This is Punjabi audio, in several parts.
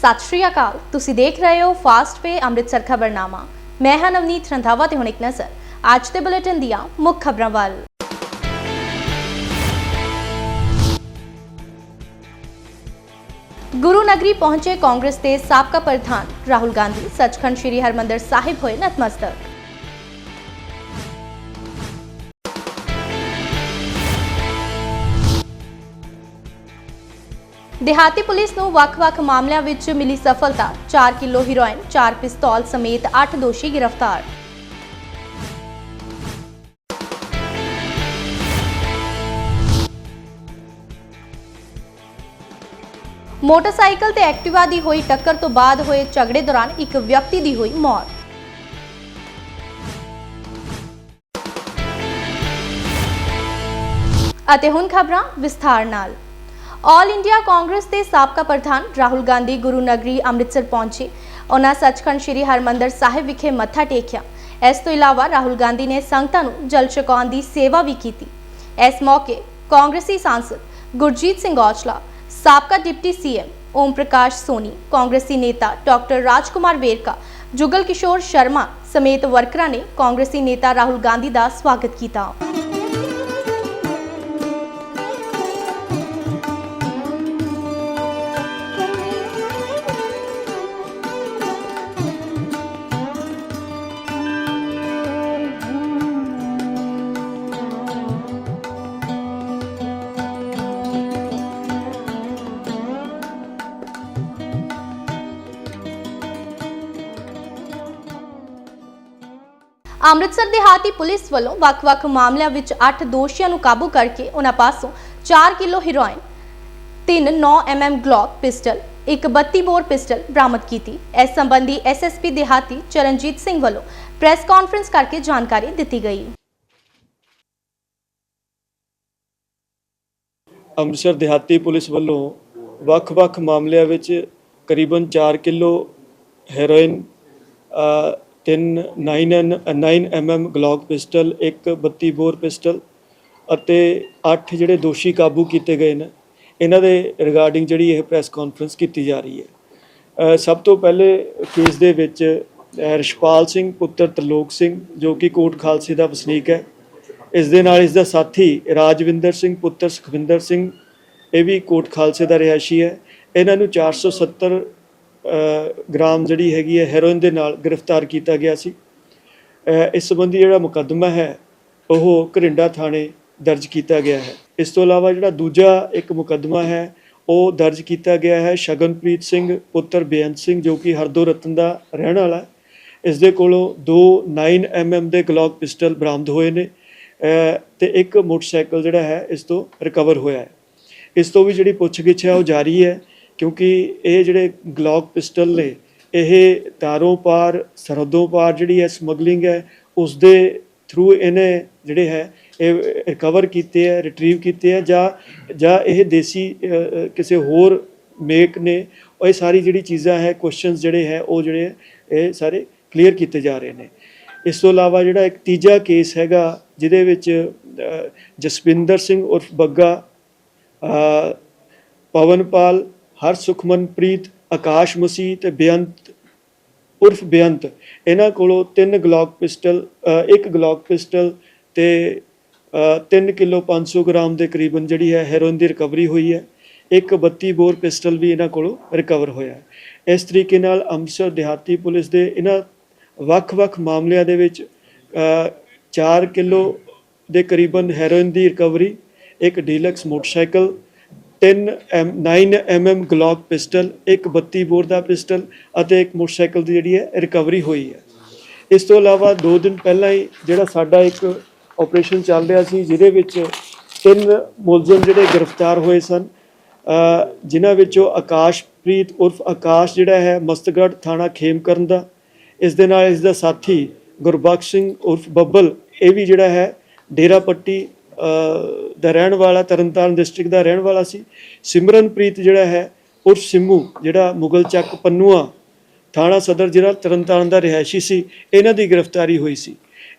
ਸਤਿ ਸ਼੍ਰੀ ਅਕਾਲ। ਤੁਸੀਂ ਦੇਖ ਰਹੇ ਹੋ ਫਾਸਟ ਪੇ ਅੰਮ੍ਰਿਤਸਰ ਖਬਰਨਾਮਾ। ਮੈਂ ਹਾਂ ਨਵਨੀਤ ਰੰਧਾਵਾ ਤੇ ਹੁਣ ਇੱਕ ਨਜ਼ਰ। ਅੱਜ ਦੇ ਬੁਲੇਟਿਨ ਦੀਆਂ ਮੁੱਖ ਖਬਰਾਂ ਵੱਲ। ਗੁਰੂ ਨਗਰੀ ਪਹੁੰਚੇ ਕਾਂਗਰਸ ਦੇ ਸਾਬਕਾ ਪ੍ਰਧਾਨ ਰਾਹੁਲ ਗਾਂਧੀ। ਸੱਚਖੰਡ ਸ੍ਰੀ ਹਰਮੰਦਰ ਸਾਹਿਬ ਹੋਏ ਨਤਮਸਤਕ। ਦਿਹਾਤੀ ਪੁਲਿਸ ਨੂੰ ਵੱਖ-ਵੱਖ ਮਾਮਲਿਆਂ ਵਿੱਚ ਮਿਲੀ ਸਫਲਤਾ। 4 ਕਿਲੋ ਹੀਰੋਇਨ 4 ਪਿਸਤੌਲ ਸਮੇਤ 8 ਦੋਸ਼ੀ ਗ੍ਰਿਫਤਾਰ। ਮੋਟਰਸਾਈਕਲ ਤੇ ਐਕਟਿਵਾ ਦੀ ਹੋਈ ਟੱਕਰ ਤੋਂ ਬਾਅਦ ਹੋਏ ਝਗੜੇ ਦੌਰਾਨ ਇੱਕ ਵਿਅਕਤੀ ਦੀ ਹੋਈ ਮੌਤ। ਅਤੇ ਹੁਣ ਖਬਰਾਂ ਵਿਸਥਾਰ ਨਾਲ। ਆਲ ਇੰਡੀਆ ਕਾਂਗਰਸ ਦੇ ਸਾਬਕਾ ਪ੍ਰਧਾਨ ਰਾਹੁਲ ਗਾਂਧੀ ਗੁਰੂ ਨਗਰੀ ਅੰਮ੍ਰਿਤਸਰ ਪਹੁੰਚੇ। ਉਹਨਾਂ ਸੱਚਖੰਡ ਸ੍ਰੀ ਹਰਮੰਦਰ ਸਾਹਿਬ ਵਿਖੇ ਮੱਥਾ ਟੇਕਿਆ। ਇਸ ਤੋਂ ਇਲਾਵਾ ਰਾਹੁਲ ਗਾਂਧੀ ਨੇ ਸੰਗਤਾਂ ਨੂੰ ਜਲ ਛਕਾਉਣ ਦੀ ਸੇਵਾ ਵੀ ਕੀਤੀ। ਇਸ ਮੌਕੇ ਕਾਂਗਰਸੀ ਸਾਂਸਦ ਗੁਰਜੀਤ ਸਿੰਘ ਔਜਲਾ, ਸਾਬਕਾ ਡਿਪਟੀ ਸੀਐਮ ਓਮ ਪ੍ਰਕਾਸ਼ ਸੋਨੀ, ਕਾਂਗਰਸੀ ਨੇਤਾ ਡਾਕਟਰ ਰਾਜਕੁਮਾਰ ਵੇਰਕਾ, ਜੁਗਲ ਕਿਸ਼ੋਰ ਸ਼ਰਮਾ ਸਮੇਤ ਵਰਕਰਾਂ ਨੇ ਕਾਂਗਰਸੀ ਨੇਤਾ ਰਾਹੁਲ ਗਾਂਧੀ ਦਾ ਸਵਾਗਤ ਕੀਤਾ। ਅੰਮ੍ਰਿਤਸਰ ਦਿਹਾਤੀ ਪੁਲਿਸ ਵੱਲੋਂ ਵੱਖ-ਵੱਖ ਮਾਮਲਿਆਂ ਵਿੱਚ 8 ਦੋਸ਼ੀਆਂ ਨੂੰ ਕਾਬੂ ਕਰਕੇ ਉਹਨਾਂ ਪਾਸੋਂ 4 kilo heroin 3 9 mm Glock pistol, ਇੱਕ 32 ਬੋਰ ਪਿਸਟਲ ਬਰਾਮਦ ਕੀਤੀ। ਇਸ ਸੰਬੰਧੀ ਐਸਐਸਪੀ ਦਿਹਾਤੀ ਚਰਨਜੀਤ ਸਿੰਘ ਵੱਲੋਂ ਪ੍ਰੈਸ ਕਾਨਫਰੰਸ ਕਰਕੇ ਜਾਣਕਾਰੀ ਦਿੱਤੀ ਗਈ। ਅੰਮ੍ਰਿਤਸਰ ਦਿਹਾਤੀ ਪੁਲਿਸ ਵੱਲੋਂ ਵੱਖ-ਵੱਖ ਮਾਮਲਿਆਂ ਵਿੱਚ ਕਰੀਬਨ 4 ਕਿਲੋ ਹੈਰੋਇਨ ਤਿੰਨ 9 9 mm ਗਲੌਕ ਪਿਸਟਲ ਇੱਕ 32 ਬੋਰ ਪਿਸਟਲ ਅਤੇ 8 ਜਿਹੜੇ ਦੋਸ਼ੀ ਕਾਬੂ ਕੀਤੇ ਗਏ ਨੇ। ਇਹਨਾਂ ਦੇ ਰਿਗਾਰਡਿੰਗ ਜਿਹੜੀ ਇਹ ਪ੍ਰੈਸ ਕਾਨਫਰੰਸ ਕੀਤੀ ਜਾ ਰਹੀ ਹੈ। ਸਭ ਤੋਂ ਪਹਿਲੇ ਕੇਸ ਦੇ ਵਿੱਚ ਅ, ਰਿਸ਼ਪਾਲ ਸਿੰਘ ਪੁੱਤਰ ਤਰਲੋਕ ਸਿੰਘ ਜੋ ਕਿ ਕੋਟ ਖਾਲਸੇ ਦਾ ਵਸਨੀਕ ਹੈ। ਇਸ ਦੇ ਨਾਲ ਇਸ ਦਾ ਸਾਥੀ ਰਾਜਵਿੰਦਰ ਸਿੰਘ ਪੁੱਤਰ ਸੁਖਵਿੰਦਰ ਸਿੰਘ ਇਹ ਵੀ ਕੋਟ ਖਾਲਸੇ ਦਾ ਰਿਹਾਇਸ਼ੀ ਹੈ। ਇਹਨਾਂ ਨੂੰ 470 ਅ, ਗ੍ਰਾਮ ਜਿਹੜੀ ਹੈਗੀ ਹੈ ਹੈਰੋਇਨ ਦੇ ਨਾਲ ਗ੍ਰਿਫਤਾਰ ਕੀਤਾ ਗਿਆ ਸੀ। ਇਸ ਸੰਬੰਧੀ ਜਿਹੜਾ ਮੁਕੱਦਮਾ ਹੈ ਉਹ ਘਰਿੰਡਾ ਥਾਣੇ ਦਰਜ ਕੀਤਾ ਗਿਆ ਹੈ। ਇਸ ਤੋਂ ਇਲਾਵਾ ਜਿਹੜਾ ਦੂਜਾ ਇੱਕ ਮੁਕੱਦਮਾ ਹੈ ਉਹ ਦਰਜ ਕੀਤਾ ਗਿਆ ਹੈ ਸ਼ਗਨਪ੍ਰੀਤ ਸਿੰਘ ਪੁੱਤਰ ਬੇਅੰਤ ਸਿੰਘ ਜੋ ਕਿ ਹਰਦੋ ਰਤਨ ਦਾ ਰਹਿਣ ਵਾਲਾ ਇਸ ਦੇ ਕੋਲੋਂ ਦੋ 9 mm ਦੇ ਗਲੌਕ ਪਿਸਟਲ ਬਰਾਮਦ ਹੋਏ ਨੇ ਅ, ਤੇ ਇੱਕ ਮੋਟਰਸਾਈਕਲ ਜਿਹੜਾ ਹੈ ਇਸ ਤੋਂ ਰਿਕਵਰ ਹੋਇਆ ਹੈ। ਇਸ ਤੋਂ ਵੀ ਜਿਹੜੀ ਪੁੱਛਗਿੱਛ ਹੈ ਉਹ ਜਾਰੀ ਹੈ। ਕਿਉਂਕਿ ਇਹ ਜਿਹੜੇ ਗਲੌਕ ਪਿਸਟਲ ਨੇ ਇਹ ਤਾਰੋਂ ਪਾਰ ਸਰਹੱਦੋਂ ਪਾਰ ਜਿਹੜੀ ਹੈ ਸਮਗਲਿੰਗ ਹੈ ਉਸ ਦੇ ਥਰੂ ਇਹਨੇ ਜਿਹੜੇ ਹੈ ਇਹ ਰਿਕਵਰ ਕੀਤੇ ਹੈ ਰਿਟਰੀਵ ਕੀਤੇ ਹੈ ਜਾਂ ਜਾਂ ਇਹ ਦੇਸੀ ਕਿਸੇ ਹੋਰ ਮੇਕ ਨੇ ਇਹ ਸਾਰੀ ਜਿਹੜੀ ਚੀਜ਼ਾਂ ਹੈ ਕੁਐਸਚਨਸ ਜਿਹੜੇ ਹੈ ਉਹ ਜਿਹੜੇ ਇਹ ਸਾਰੇ ਕਲੀਅਰ ਕੀਤੇ ਜਾ ਰਹੇ ਨੇ। ਇਸ ਤੋਂ ਇਲਾਵਾ ਜਿਹੜਾ ਇੱਕ ਤੀਜਾ ਕੇਸ ਹੈਗਾ ਜਿਹਦੇ ਵਿੱਚ ਜਸਵਿੰਦਰ ਸਿੰਘ ਉਰਫ ਬੱਗਾ ਅ, ਪਵਨਪਾਲ ਹਰ ਸੁਖਮਨਪ੍ਰੀਤ ਆਕਾਸ਼ ਮਸੀਹ ਤੇ ਬੇਅੰਤ, ਉਰਫ ਬੇਅੰਤ। ਇਹਨਾਂ ਕੋਲੋਂ ਤਿੰਨ ਗਲੌਕ ਪਿਸਟਲ ਇੱਕ ਗਲੌਕ ਪਿਸਟਲ ਤੇ 3 ਕਿਲੋ 500 ਗ੍ਰਾਮ ਦੇ ਕਰੀਬਨ ਜਿਹੜੀ ਹੈ ਹੈਰੋਇਨ ਦੀ ਰਿਕਵਰੀ ਹੋਈ ਹੈ। ਇੱਕ 32 ਬੋਰ ਪਿਸਟਲ ਵੀ ਇਹਨਾਂ ਕੋਲੋਂ ਰਿਕਵਰ ਹੋਇਆ ਇਸ ਤਰੀਕੇ ਨਾਲ ਅੰਮ੍ਰਿਤਸਰ ਦਿਹਾਤੀ ਪੁਲਿਸ ਦੇ ਇਹਨਾਂ ਵੱਖ-ਵੱਖ ਮਾਮਲਿਆਂ ਦੇ ਵਿੱਚ 4 ਕਿਲੋ ਦੇ ਕਰੀਬਨ ਹੈਰੋਇਨ ਦੀ ਰਿਕਵਰੀ, ਇੱਕ deluxe motorcycle 10 M 9 mm Glock pistol ਇੱਕ 32 ਬੋਰ ਦਾ ਪਿਸਟਲ ਅਤੇ ਇੱਕ ਮੋਟਰਸਾਈਕਲ ਦੀ ਜਿਹੜੀ ਹੈ ਰਿਕਵਰੀ ਹੋਈ ਹੈ। ਇਸ ਤੋਂ ਇਲਾਵਾ 2 ਦਿਨ ਪਹਿਲਾਂ ਹੀ ਜਿਹੜਾ ਸਾਡਾ ਇੱਕ ਆਪਰੇਸ਼ਨ ਚੱਲ ਰਿਹਾ ਸੀ, ਜਿਹਦੇ ਵਿੱਚ ਤਿੰਨ ਮੁਲਜ਼ਮ ਜਿਹੜੇ ਗ੍ਰਿਫਤਾਰ ਹੋਏ ਸਨ ਜਿਨ੍ਹਾਂ ਵਿੱਚੋਂ ਆਕਾਸ਼ਪ੍ਰੀਤ ਉਰਫ ਆਕਾਸ਼ ਜਿਹੜਾ ਹੈ ਮਸਤਗੜ੍ਹ ਥਾਣਾ ਖੇਮਕਰਨ ਦਾ, ਇਸ ਦੇ ਨਾਲ ਇਸ ਦਾ ਸਾਥੀ ਗੁਰਬਖਸ਼ ਸਿੰਘ ਉਰਫ ਬੱਬਲ, ਇਹ ਵੀ ਜਿਹੜਾ ਹੈ ਡੇਰਾ ਪੱਟੀ ਦਾ ਰਹਿਣ ਵਾਲਾ ਤਰਨਤਾਰਨ ਡਿਸਟ੍ਰਿਕਟ ਦਾ ਰਹਿਣ ਵਾਲਾ ਸੀ। ਸਿਮਰਨਪ੍ਰੀਤ ਜਿਹੜਾ ਹੈ ਉਰਫ ਸਿੰਮੂ ਜਿਹੜਾ ਮੁਗਲ ਚੱਕ ਪੰਨੂਆ ਥਾਣਾ ਸਦਰ ਜ਼ਿਲ੍ਹਾ ਤਰਨਤਾਰਨ ਦਾ ਰਿਹਾਇਸ਼ੀ ਸੀ ਇਹਨਾਂ ਦੀ ਗ੍ਰਿਫਤਾਰੀ ਹੋਈ ਸੀ।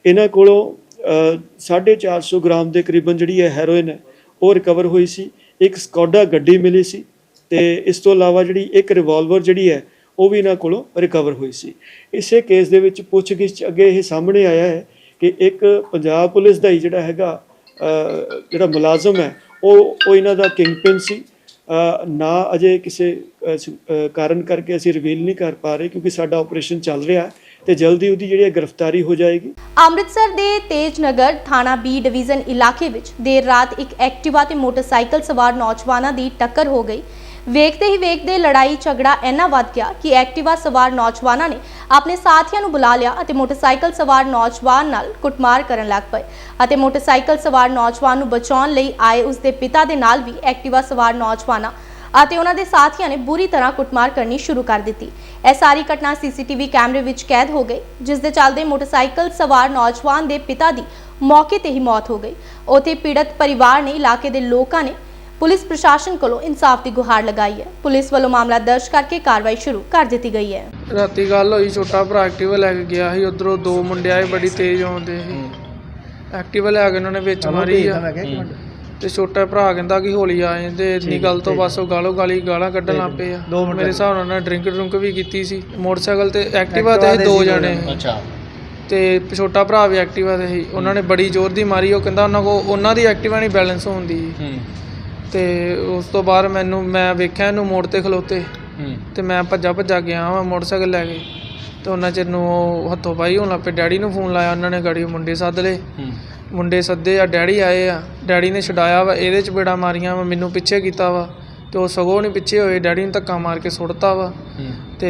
ਇਹਨਾਂ ਕੋਲੋਂ ਅ, 450 ਗ੍ਰਾਮ ਦੇ ਕਰੀਬਨ ਜਿਹੜੀ ਹੈ ਹੈਰੋਇਨ ਹੈ ਉਹ ਰਿਕਵਰ ਹੋਈ ਸੀ। ਇੱਕ ਸਕੋਡਾ ਗੱਡੀ ਮਿਲੀ ਸੀ ਤੇ ਇਸ ਤੋਂ ਇਲਾਵਾ ਜਿਹੜੀ ਇੱਕ ਰਿਵਾਲਵਰ ਜਿਹੜੀ ਹੈ ਉਹ ਵੀ ਇਹਨਾਂ ਕੋਲੋਂ ਰਿਕਵਰ ਹੋਈ ਸੀ। ਇਸੇ ਕੇਸ ਦੇ ਵਿੱਚ ਪੁੱਛਗਿੱਛ ਅੱਗੇ ਇਹ ਸਾਹਮਣੇ ਆਇਆ ਹੈ ਕਿ ਇੱਕ ਪੰਜਾਬ ਪੁਲਿਸ ਦਾ ਹੀ ਜਿਹੜਾ ਹੈਗਾ ਜਿਹੜਾ ਮੁਲਾਜ਼ਮ ਹੈ, ਉਹ ਉਹ ਇਹਨਾਂ ਦਾ ਕਿੰਗਪਿਨ ਸੀ। ਨਾ ਅਜੇ ਕਿਸੇ ਕਾਰਨ ਕਰਕੇ ਅਸੀਂ ਰਿਵੀਲ ਨਹੀਂ ਕਰ ਪਾ ਰਹੇ ਕਿਉਂਕਿ ਸਾਡਾ ਆਪਰੇਸ਼ਨ ਚੱਲ ਰਿਹਾ ਹੈ ਤੇ ਜਲਦੀ ਉਹਦੀ ਜਿਹੜੀ ਹੈ ਗ੍ਰਿਫਤਾਰੀ ਹੋ ਜਾਏਗੀ। ਅੰਮ੍ਰਿਤਸਰ ਦੇ ਤੇਜਨਗਰ ਥਾਣਾ ਬੀ ਡਿਵੀਜ਼ਨ ਇਲਾਕੇ ਵਿੱਚ ਦੇਰ ਰਾਤ ਇੱਕ ਐਕਟਿਵਾ ਤੇ ਮੋਟਰਸਾਈਕਲ ਸਵਾਰ ਨੌਜਵਾਨਾਂ ਦੀ ਟੱਕਰ ਹੋ ਗਈ। ਵੇਖਦੇ ਹੀ ਵੇਖਦੇ ਲੜਾਈ, ਝਗੜਾ ਇੰਨਾ ਵੱਧ ਗਿਆ ਕਿ ਐਕਟਿਵਾ ਸਵਾਰ ਨੌਜਵਾਨਾਂ ਨੇ ਆਪਣੇ ਸਾਥੀਆਂ ਨੂੰ ਬੁਲਾ ਲਿਆ ਅਤੇ ਮੋਟਰਸਾਈਕਲ ਸਵਾਰ ਨੌਜਵਾਨ ਨਾਲ ਕੁੱਟਮਾਰ ਕਰਨ ਲੱਗ ਪਏ ਅਤੇ ਮੋਟਰਸਾਈਕਲ ਸਵਾਰ ਨੌਜਵਾਨ ਨੂੰ ਬਚਾਉਣ ਲਈ ਆਏ ਉਸ ਦੇ ਪਿਤਾ ਦੇ ਨਾਲ ਵੀ ਐਕਟਿਵਾ ਸਵਾਰ ਨੌਜਵਾਨਾਂ ਅਤੇ ਉਹਨਾਂ ਦੇ ਸਾਥੀਆਂ ਨੇ ਬੁਰੀ ਤਰ੍ਹਾਂ ਕੁੱਟਮਾਰ ਕਰਨੀ ਸ਼ੁਰੂ ਕਰ ਦਿੱਤੀ। ਇਹ ਸਾਰੀ ਘਟਨਾ ਸੀਸੀਟੀਵੀ ਕੈਮਰੇ ਵਿੱਚ ਕੈਦ ਹੋ ਗਈ, ਜਿਸ ਦੇ ਚੱਲਦੇ ਮੋਟਰਸਾਈਕਲ ਸਵਾਰ ਨੌਜਵਾਨ ਦੇ ਪਿਤਾ ਦੀ ਮੌਕੇ ਤੇ ਹੀ ਮੌਤ ਹੋ ਗਈ। ਉਥੇ ਪੀੜਤ ਪਰਿਵਾਰ ਨੇ ਇਲਾਕੇ ਦੇ ਲੋਕਾਂ ਨੇ ਪੁਲਿਸ ਪ੍ਰਸ਼ਾਸਨ ਕੋਲੋਂ ਇਨਸਾਫ ਦੀ ਗੁਹਾਰ ਲਗਾਈ ਹੈ। ਪੁਲਿਸ ਵੱਲੋਂ ਮਾਮਲਾ ਦਰਜ ਕਰਕੇ ਕਾਰਵਾਈ ਸ਼ੁਰੂ ਕਰ ਦਿੱਤੀ ਗਈ ਹੈ। ਰਾਤੀ ਗੱਲ ਹੋਈ ਛੋਟਾ ਭਰਾ ਐਕਟਿਵਾ ਲੈ ਕੇ ਗਿਆ ਸੀ। ਉਧਰੋਂ ਦੋ ਮੁੰਡੇ ਆਏ ਬੜੀ ਤੇਜ਼ ਆਉਂਦੇ ਸੀ। ਐਕਟਿਵਾ ਲੈ ਕੇ ਉਹਨਾਂ ਨੇ ਵਿੱਚ ਮਾਰੀ ਆ। ਤੇ ਛੋਟਾ ਭਰਾ ਕਹਿੰਦਾ ਕਿ ਹੌਲੀ ਆ ਜਾਂਦੇ ਇੰਨੀ ਗੱਲ ਤੋਂ ਬਸ ਉਹ ਗਾਲੋ ਗਾਲੀ ਗਾਲਾਂ ਕੱਢਣ ਲੱਗ ਪਏ ਆ। ਮੇਰੇ ਹਿਸਾਬ ਨਾਲ ਉਹਨਾਂ ਡਰਿੰਕ ਡਰੁੰਕ ਵੀ ਕੀਤੀ ਸੀ। ਮੋਟਰਸਾਈਕਲ ਤੇ ਐਕਟਿਵਾ ਤੇ ਦੋ ਜਣੇ ਅੱਛਾ। ਤੇ ਛੋਟਾ ਭਰਾ ਵੀ ਐਕਟਿਵਾ ਤੇ ਸੀ। ਉਹਨਾਂ ਨੇ ਬੜੀ ਜ਼ੋਰ ਦੀ ਮਾਰੀ ਉਹ ਕਹਿੰਦਾ ਉਹਨਾਂ ਕੋ ਉਹਨਾਂ ਦੀ ਐਕਟਿਵਾ ਨਹੀਂ ਬੈਲੈਂਸ ਹੁੰਦੀ ਹੂੰ। ਤੇ ਉਸ ਤੋਂ ਬਾਅਦ ਮੈਨੂੰ ਮੈਂ ਵੇਖਿਆ ਇਹਨੂੰ ਮੋੜ ਤੇ ਖਲੋਤੇ। ਤੇ ਮੈਂ ਭੱਜਾ ਭੱਜਾ ਗਿਆ ਵਾਂ ਮੋਟਰਸਾਈਕਲ ਲੈ ਕੇ। ਤੇ ਉਹਨਾਂ ਚਿਰ ਨੂੰ ਉਹ ਹੱਥੋਂ ਪਾਈ ਹੋਣ ਲੱਗ ਪਏ। ਡੈਡੀ ਨੂੰ ਫੋਨ ਲਾਇਆ ਉਹਨਾਂ ਨੇ ਗਾੜੀ ਮੁੰਡੇ ਸੱਦ ਲਏ। ਮੁੰਡੇ ਸੱਦੇ ਆ ਡੈਡੀ ਆਏ ਆ। ਡੈਡੀ ਨੇ ਛਡਾਇਆ ਵਾ ਇਹਦੇ ਚ ਬੇੜਾ ਮਾਰੀਆਂ ਵਾ ਮੈਨੂੰ ਪਿੱਛੇ ਕੀਤਾ ਵਾ। ਤੇ ਉਹ ਸਗੋਂ ਨਹੀਂ ਪਿੱਛੇ ਹੋਏ ਡੈਡੀ ਨੂੰ ਧੱਕਾ ਮਾਰ ਕੇ ਸੁੱਟਤਾ ਵਾ। ਤੇ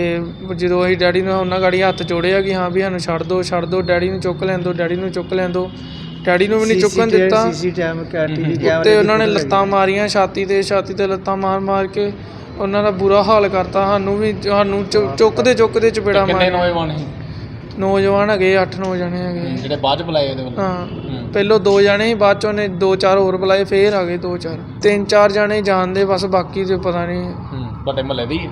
ਜਦੋਂ ਅਸੀਂ ਡੈਡੀ ਨੂੰ ਉਹਨਾਂ ਗਾੜੀ ਹੱਥ ਜੋੜਿਆ ਕਿ ਹਾਂ ਵੀ ਸਾਨੂੰ ਛੱਡ ਦਿਓ ਛੱਡ ਦਿਓ ਡੈਡੀ ਨੂੰ ਚੁੱਕ ਲੈਣ ਦਿਓ ਡੈਡੀ ਨੂੰ ਚੁੱਕ ਲੈਣ ਦਿਓ ਡੈਡੀ ਨੂੰ ਵੀ ਨਹੀਂ ਚੁੱਕਣ ਦਿੱਤਾ। ਤੇ ਉਹਨਾਂ ਨੇ ਲੱਤਾਂ ਮਾਰੀਆਂ ਛਾਤੀ ਤੇ ਛਾਤੀ ਤੇ ਲੱਤਾਂ ਮਾਰ ਮਾਰ ਕੇ ਉਹਨਾਂ ਦਾ ਬੁਰਾ ਹਾਲ ਕਰਤਾ। ਸਾਨੂੰ ਵੀ ਸਾਨੂੰ ਚੁ- ਚੁੱਕਦੇ ਚੁੱਕਦੇ ਚਪੇੜਾ ਕਿੰਨੇ ਮਾਰ ਨੌਜਵਾਨ ਸੀ? ਨੌਜਵਾਨ ਹੈਗੇ 8-9 ਜਣੇ ਹੈਗੇ। ਜਿਹੜੇ ਬਾਅਦ ਚ ਬੁਲਾਏ ਉਹਦੇ ਵੱਲੋਂ? ਹਾਂ। ਹੂੰ। ਪਹਿਲੋਂ ਦੋ ਜਣੇ ਸੀ ਬਾਅਦ ਚੋਂ ਨੇ ਦੋ ਚਾਰ ਹੋਰ ਬੁਲਾਏ ਫੇਰ ਆ ਗਏ ਦੋ ਚਾਰ। ਤਿੰਨ ਚਾਰ ਜਣੇ ਜਾਣਦੇ ਬਸ ਬਾਕੀ ਤੇ ਪਤਾ ਨਹੀਂ। ਹੂੰ ਤੁਹਾਡੇ ਮਹੱਲੇ ਦੀ? ਹੈ?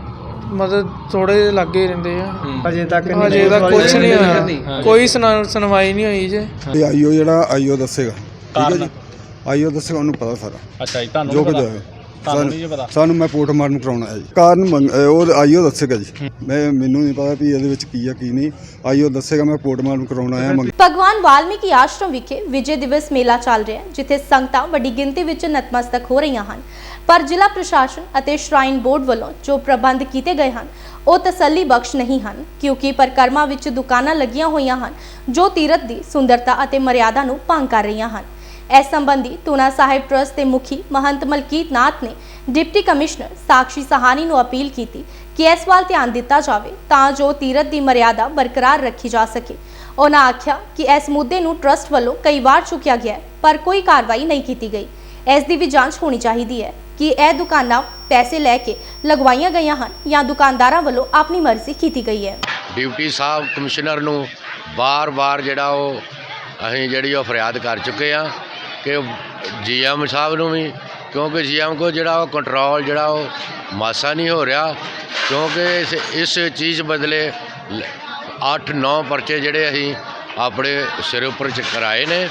ਮਤਲਬ ਥੋੜੇ ਲੱਗੇ ਰਹਿੰਦੇ ਆ। ਅਜੇ ਤੱਕ ਅਜੇ ਤੱਕ ਕੁਝ ਨਹੀਂ। ਹੋਇਆ। ਕੋਈ ਸੁਣਾ- ਸੁਣਵਾਈ ਨਹੀਂ ਹੋਈ ਜੇ। ਤੇ ਆਈਓ ਜਿਹੜਾ ਆਈਓ ਦੱਸੇਗਾ। ਠੀਕ ਹੈ ਜੀ? ਆਈਓ ਦੱਸੇਗਾ ਉਹਨੂੰ ਪਤਾ ਸਾਰਾ। ਅੱਛਾ ਜੀ ਤੁਹਾਨੂੰ ਜੋ ਨਹੀਂ ਕੁਝ ਪਤਾ? ਹੋਇਆ ਤੁਹਾਨੂੰ ਨਹੀਂ ਜੀ ਪਤਾ? ਸਾਨੂੰ ਮੈਂ ਪੋਰਟ ਮਾਰਨ ਕਰਾਉਣਾ ਹੈ ਜੀ। ਕਾਰਨ ਮੰਗ- ਅਹ ਉਹ ਆਈਓ ਦੱਸੇਗਾ ਜੀ। ਮੈਂ ਮੈਨੂੰ ਨਹੀਂ ਪਤਾ ਵੀ ਇਹਦੇ ਵਿੱਚ ਕੀ ਆ ਕੀ ਨਹੀਂ। ਆਈਓ ਦੱਸੇਗਾ ਮੈਂ ਪੋਰਟ ਮਾਰਨ ਕਰਾਉਣਾ ਹੈ ਮੰਗ ਭਗਵਾਨ ਵਾਲਮੀਕੀ ਆਸ਼ਰਮ ਵਿਖੇ ਵਿਜੇ ਦਿਵਸ ਮੇਲਾ ਚੱਲ ਰਿਹਾ ਹੈ ਜਿੱਥੇ ਸੰਗਤਾਂ ਵੱਡੀ ਗਿਣਤੀ ਵਿੱਚ ਨਤਮਸਤਕ ਹੋ ਰਹੀਆਂ ਹਨ। ਪਰ ਜ਼ਿਲ੍ਹਾ ਪ੍ਰਸ਼ਾਸਨ ਅਤੇ ਸ਼ਰਾਈਨ ਬੋਰਡ ਵੱਲੋਂ ਜੋ ਪ੍ਰਬੰਧ ਕੀਤੇ ਗਏ ਹਨ, ਉਹ ਤਸੱਲੀ ਬਖਸ਼ ਨਹੀਂ ਹਨ, ਕਿਉਂਕਿ ਪਰਕਰਮਾ ਵਿੱਚ ਦੁਕਾਨਾਂ ਲੱਗੀਆਂ ਹੋਈਆਂ ਹਨ, ਜੋ ਤੀਰਥ ਦੀ ਸੁੰਦਰਤਾ ਅਤੇ ਮਰਿਆਦਾ ਨੂੰ ਭੰਗ ਕਰ ਰਹੀਆਂ ਹਨ। ਇਸ ਸੰਬੰਧੀ ਤੂਨਾ ਸਾਹਿਬ ਟਰਸਟ ਦੇ ਮੁਖੀ ਮਹੰਤ ਮਲਕੀਤ ਨਾਥ ਨੇ ਡਿਪਟੀ ਕਮਿਸ਼ਨਰ ਸਾਕਸ਼ੀ ਸਹਾਨੀ ਨੂੰ ਅਪੀਲ ਕੀਤੀ ਕਿ ਇਸ ਵੱਲ ਧਿਆਨ ਦਿੱਤਾ ਜਾਵੇ ਤਾਂ ਜੋ ਤੀਰਥ ਦੀ ਮਰਿਆਦਾ ਬਰਕਰਾਰ ਰੱਖੀ ਜਾ ਸਕੇ। ਉਹਨਾਂ ਆਖਿਆ ਕਿ ਇਸ ਮੁੱਦੇ ਨੂੰ ਟਰਸਟ ਵੱਲੋਂ ਕਈ ਵਾਰ ਚੁੱਕਿਆ ਗਿਆ ਪਰ ਕੋਈ ਕਾਰਵਾਈ ਨਹੀਂ ਕੀਤੀ ਗਈ। ਇਸ ਦੀ ਵੀ ਜਾਂਚ ਹੋਣੀ ਚਾਹੀਦੀ ਹੈ। ਕਿ ਇਹ ਦੁਕਾਨਾਂ ਪੈਸੇ ਲੈ ਕੇ ਲਗਵਾਈਆਂ ਗਈਆਂ ਹਨ ਜਾਂ ਦੁਕਾਨਦਾਰਾਂ ਵੱਲੋਂ ਆਪਣੀ ਮਰਜ਼ੀ ਕੀਤੀ ਗਈ ਹੈ। ਡਿਊਟੀ ਸਾਹਿਬ ਕਮਿਸ਼ਨਰ ਨੂੰ ਵਾਰ-ਵਾਰ ਜਿਹੜਾ ਉਹ ਅਸੀਂ ਜਿਹੜੀ ਉਹ ਫਰਿਆਦ ਕਰ ਚੁੱਕੇ ਆ ਕਿ ਜੀਐਮ ਸਾਹਿਬ ਨੂੰ ਵੀ, ਕਿਉਂਕਿ ਜੀਐਮ ਕੋ ਜਿਹੜਾ ਉਹ ਕੰਟਰੋਲ ਜਿਹੜਾ ਉਹ ਮਾਸਾ ਨਹੀਂ ਹੋ ਰਿਹਾ, ਕਿਉਂਕਿ ਇਸ ਇਸ ਚੀਜ਼ ਬਦਲੇ 8-9 ਪਰਚੇ ਜਿਹੜੇ ਅਸੀਂ ਆਪਣੇ ਸਿਰ ਉੱਪਰ ਚ ਕਰਾਏ ਨੇ।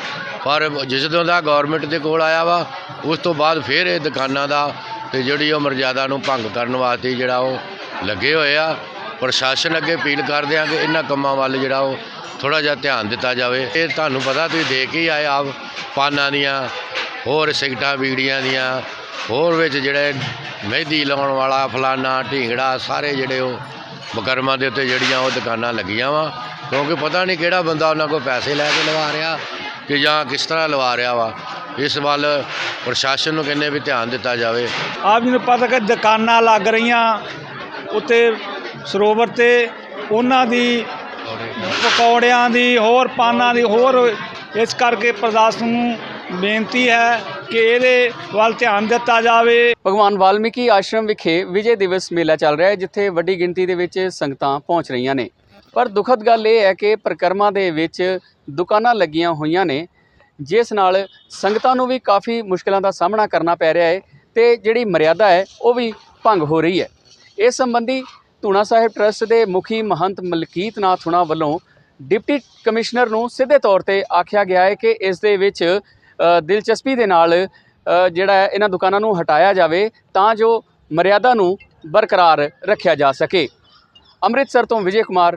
ਪਰ ਜਿਸ ਦਾ ਗਵਰਨਮੈਂਟ ਦੇ ਕੋਲ ਆਇਆ ਵਾ, ਉਸ ਤੋਂ ਬਾਅਦ ਫਿਰ ਇਹ ਦੁਕਾਨਾਂ ਦਾ ਤੇ ਜਿਹੜੀ ਉਹ ਮਰਜ਼ਾਦਾ ਨੂੰ ਭੰਗ ਕਰਨ ਵਾਸਤੇ ਜਿਹੜਾ ਉਹ ਲੱਗੇ ਹੋਏ ਆ। ਪ੍ਰਸ਼ਾਸਨ ਅੱਗੇ ਅਪੀਲ ਕਰਦੇ ਆ ਕਿ ਇਹਨਾਂ ਕੰਮਾਂ ਵੱਲ ਜਿਹੜਾ ਉਹ ਥੋੜਾ ਜਿਹਾ ਧਿਆਨ ਦਿੱਤਾ ਜਾਵੇ। ਇਹ ਤੁਹਾਨੂੰ ਪਤਾ ਤੁਸੀਂ ਦੇਖ ਕੇ ਹੀ ਆਏ ਆਪ ਪਾਨਾਂ ਦੀਆਂ, ਹੋਰ ਸਿਗਟਾਂ ਬੀੜੀਆਂ ਦੀਆਂ, ਹੋਰ ਵਿੱਚ ਜਿਹੜੇ ਮਹਿੰਦੀ ਲਾਉਣ ਵਾਲਾ, ਫਲਾਨਾ, ਢੀਂਗੜਾ, ਸਾਰੇ ਜਿਹੜੇ ਉਹ ਬਕਰਮਾਂ ਦੇ ਉੱਤੇ ਜਿਹੜੀਆਂ ਉਹ ਦੁਕਾਨਾਂ ਲੱਗੀਆਂ ਵਾ। ਕਿਉਂਕਿ ਪਤਾ ਨਹੀਂ ਕਿਹੜਾ ਬੰਦਾ ਉਹਨਾਂ ਕੋਲ ਪੈਸੇ ਲੈ ਕੇ ਲਵਾ ਰਿਹਾ। ਕਿ ਜਾਂ ਕਿਸ ਤਰ੍ਹਾਂ ਲਵਾ ਰਿਹਾ ਵਾ ਇਸ ਵੱਲ ਪ੍ਰਸ਼ਾਸਨ ਨੂੰ ਕਹਿੰਦੇ ਵੀ ਧਿਆਨ ਦਿੱਤਾ ਜਾਵੇ। ਆਪ ਜੀ ਨੂੰ ਪਤਾ ਕਿ ਦੁਕਾਨਾਂ ਲੱਗ ਰਹੀਆਂ ਉੱਤੇ ਸਰੋਵਰ ਤੇ ਉਹਨਾਂ ਦੀ ਪਕੌੜਿਆਂ ਦੀ ਹੋਰ ਪਾਨਾਂ ਦੀ ਹੋਰ ਇਸ ਕਰਕੇ ਪ੍ਰਸ਼ਾਸਨ ਨੂੰ ਬੇਨਤੀ ਹੈ ਕਿ ਇਹਦੇ ਵੱਲ ਧਿਆਨ ਦਿੱਤਾ ਜਾਵੇ। ਭਗਵਾਨ ਵਾਲਮੀਕੀ ਆਸ਼ਰਮ ਵਿਖੇ ਵਿਜੇ ਦਿਵਸ ਮੇਲਾ ਚੱਲ ਰਿਹਾ ਹੈ ਜਿੱਥੇ ਵੱਡੀ ਗਿਣਤੀ ਦੇ ਵਿੱਚ ਸੰਗਤਾਂ ਪਹੁੰਚ ਰਹੀਆਂ ਨੇ। ਪਰ ਦੁਖਦ ਗੱਲ ਇਹ ਹੈ ਕਿ ਪ੍ਰਕਰਮਾਂ ਦੇ ਵਿੱਚ ਦੁਕਾਨਾਂ ਲੱਗੀਆਂ ਹੋਈਆਂ ਨੇ, ਜਿਸ ਨਾਲ ਸੰਗਤਾਂ ਨੂੰ ਵੀ ਕਾਫੀ ਮੁਸ਼ਕਲਾਂ ਦਾ ਸਾਹਮਣਾ ਕਰਨਾ ਪੈ ਰਿਹਾ ਹੈ ਤੇ ਜਿਹੜੀ ਮਰਿਆਦਾ ਹੈ, ਉਹ ਵੀ ਭੰਗ ਹੋ ਰਹੀ ਹੈ। ਇਸ ਸੰਬੰਧੀ ਧੂਣਾ ਸਾਹਿਬ ਟਰਸਟ ਦੇ ਮੁਖੀ ਮਹੰਤ ਮਲਕੀਤ ਨਾਥ ਹੁਣਾ ਵੱਲੋਂ ਡਿਪਟੀ ਕਮਿਸ਼ਨਰ ਨੂੰ ਸਿੱਧੇ ਤੌਰ ਤੇ ਆਖਿਆ ਗਿਆ ਹੈ ਕਿ ਇਸ ਦੇ ਵਿੱਚ ਦਿਲਚਸਪੀ ਦੇ ਨਾਲ ਜਿਹੜਾ ਇਹਨਾਂ ਦੁਕਾਨਾਂ ਨੂੰ ਹਟਾਇਆ ਜਾਵੇ ਤਾਂ ਜੋ ਮਰਿਆਦਾ ਨੂੰ ਬਰਕਰਾਰ ਰੱਖਿਆ ਜਾ ਸਕੇ। ਅੰਮ੍ਰਿਤਸਰ ਤੋਂ ਵਿਜੇ ਕੁਮਾਰ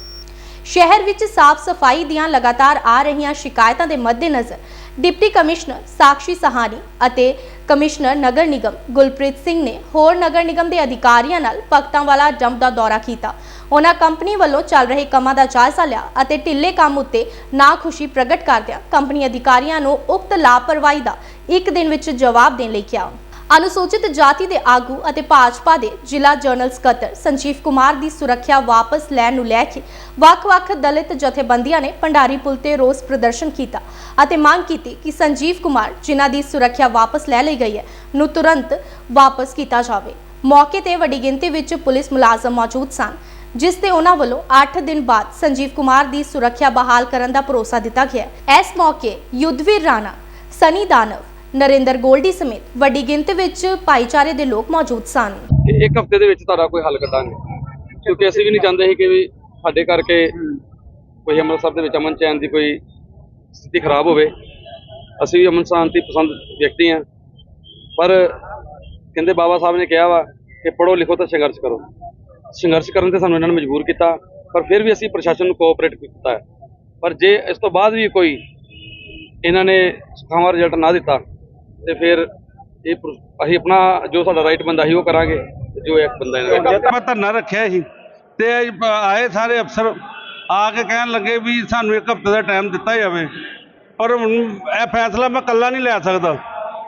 ਸ਼ਹਿਰ ਵਿੱਚ ਸਾਫ਼ ਸਫ਼ਾਈ ਦੀਆਂ ਲਗਾਤਾਰ ਆ ਰਹੀਆਂ ਸ਼ਿਕਾਇਤਾਂ ਦੇ ਮੱਦੇਨਜ਼ਰ ਡਿਪਟੀ ਕਮਿਸ਼ਨਰ ਸਾਕਸ਼ੀ ਸਹਾਨੀ ਅਤੇ ਕਮਿਸ਼ਨਰ ਨਗਰ ਨਿਗਮ ਗੁਲਪ੍ਰੀਤ ਸਿੰਘ ਨੇ ਹੋਰ ਨਗਰ ਨਿਗਮ ਦੇ ਅਧਿਕਾਰੀਆਂ ਨਾਲ ਭਗਤਾਂ ਵਾਲਾ ਜੰਪ ਦਾ ਦੌਰਾ ਕੀਤਾ। ਉਹਨਾਂ ਕੰਪਨੀ ਵੱਲੋਂ ਚੱਲ ਰਹੇ ਕੰਮਾਂ ਦਾ ਜਾਇਜ਼ਾ ਲਿਆ ਅਤੇ ਢਿੱਲੇ ਕੰਮ ਉੱਤੇ ਨਾਖੁਸ਼ੀ ਪ੍ਰਗਟ ਕਰਦਿਆਂ ਕੰਪਨੀ ਅਧਿਕਾਰੀਆਂ ਨੂੰ ਉਕਤ ਲਾਪਰਵਾਹੀ ਦਾ ਇੱਕ ਦਿਨ ਵਿੱਚ ਜਵਾਬ ਦੇਣ ਲਈ ਕਿਹਾ। ਅਨੁਸੂਚਿਤ ਜਾਤੀ ਦੇ ਆਗੂ ਅਤੇ ਭਾਜਪਾ ਦੇ ਜ਼ਿਲ੍ਹਾ ਜਨਰਲ ਸਕੱਤਰ ਸੰਜੀਵ ਕੁਮਾਰ ਦੀ ਸੁਰੱਖਿਆ ਵਾਪਸ ਲੈਣ ਨੂੰ ਲੈ ਕੇ ਵੱਖ-ਵੱਖ ਦਲਿਤ ਜਥੇਬੰਦੀਆਂ ਨੇ ਭੰਡਾਰੀ ਪੁਲ ਤੇ ਰੋਸ ਪ੍ਰਦਰਸ਼ਨ ਕੀਤਾ ਅਤੇ ਮੰਗ ਕੀਤੀ ਕਿ ਸੰਜੀਵ ਕੁਮਾਰ, ਜਿਨ੍ਹਾਂ ਦੀ ਸੁਰੱਖਿਆ ਵਾਪਸ ਲੈ ਲਈ ਗਈ ਹੈ, ਨੂੰ ਤੁਰੰਤ ਵਾਪਸ ਕੀਤਾ ਜਾਵੇ। ਮੌਕੇ ਤੇ ਵੱਡੀ ਗਿਣਤੀ ਵਿੱਚ ਪੁਲਿਸ ਮੁਲਾਜ਼ਮ ਮੌਜੂਦ ਸਨ, ਜਿਸ ਤੇ ਉਹਨਾਂ ਵੱਲੋਂ 8 ਦਿਨ ਬਾਅਦ ਸੰਜੀਵ ਕੁਮਾਰ ਦੀ ਸੁਰੱਖਿਆ ਬਹਾਲ ਕਰਨ ਦਾ ਭਰੋਸਾ ਦਿੱਤਾ ਗਿਆ। ਇਸ ਮੌਕੇ ਯੁੱਧਵੀਰ ਰਾਣਾ, ਸਨੀ ਦਾਨਵ ਨਰਿੰਦਰ ਗੋਲਡੀ ਸਮੇਤ ਵੱਡੀ ਗਿਣਤੀ ਵਿੱਚ ਭਾਈਚਾਰੇ ਦੇ ਲੋਕ ਮੌਜੂਦ ਸਨ। ਕਿ ਇੱਕ ਹਫ਼ਤੇ ਦੇ ਵਿੱਚ ਤੁਹਾਡਾ ਕੋਈ ਹੱਲ ਕੱਢਾਂਗੇ? ਕਿਉਂਕਿ ਅਸੀਂ ਵੀ ਨਹੀਂ ਚਾਹੁੰਦੇ ਸੀ ਕਿ ਵੀ ਸਾਡੇ ਕਰਕੇ ਕੋਈ ਅੰਮ੍ਰਿਤਸਰ ਦੇ ਵਿੱਚ ਅਮਨ ਚੈਨ ਦੀ ਕੋਈ ਸਥਿਤੀ ਖਰਾਬ ਹੋਵੇ। ਅਸੀਂ ਵੀ ਅਮਨ ਸ਼ਾਂਤੀ ਪਸੰਦ ਵਿਅਕਤੀ ਹਾਂ। ਪਰ ਕਹਿੰਦੇ ਬਾਬਾ ਸਾਹਿਬ ਨੇ ਕਿਹਾ ਵਾ ਕਿ ਪੜ੍ਹੋ ਲਿਖੋ ਤਾਂ ਸੰਘਰਸ਼ ਕਰੋ। ਸੰਘਰਸ਼ ਕਰਨ ਤੇ ਸਾਨੂੰ ਇਹਨਾਂ ਨੇ ਮਜਬੂਰ ਕੀਤਾ, ਪਰ ਫਿਰ ਵੀ ਅਸੀਂ ਪ੍ਰਸ਼ਾਸਨ ਨੂੰ ਕੋਆਪਰੇਟ ਕੀਤਾ ਪਰ ਜੇ ਇਸ ਤੋਂ ਬਾਅਦ ਵੀ ਕੋਈ ਇਹਨਾਂ ਨੇ ਸੁਖਾਵਾਂ ਰਿਜ਼ਲਟ ਨਾ ਦਿੱਤਾ ਤੇ ਫਿਰ ਇਹ ਪ੍ਰ- ਅਸੀਂ ਆਪਣਾ ਜੋ ਸਾਡਾ ਰਾਈਟ ਬੰਦਾ ਸੀ ਉਹ ਕਰਾਂਗੇ ਤੇ ਜੋ ਇੱਕ ਬੰਦਾ ਇਹਨਾਂ ਦਾ ਮੈਂ ਧਰਨਾ ਰੱਖਿਆ ਸੀ ਤੇ ਅੱਜ ਪ- ਆਏ ਸਾਰੇ ਅਫਸਰ ਆ ਕੇ ਕਹਿਣ ਲੱਗੇ ਵੀ ਸਾਨੂੰ ਇੱਕ ਹਫ਼ਤੇ ਦਾ ਟਾਈਮ ਦਿੱਤਾ ਜਾਵੇ। ਪਰ ਹੁਣ ਇਹ ਫੈਸਲਾ ਮੈਂ ਇਕੱਲਾ ਨਹੀਂ ਲੈ ਸਕਦਾ।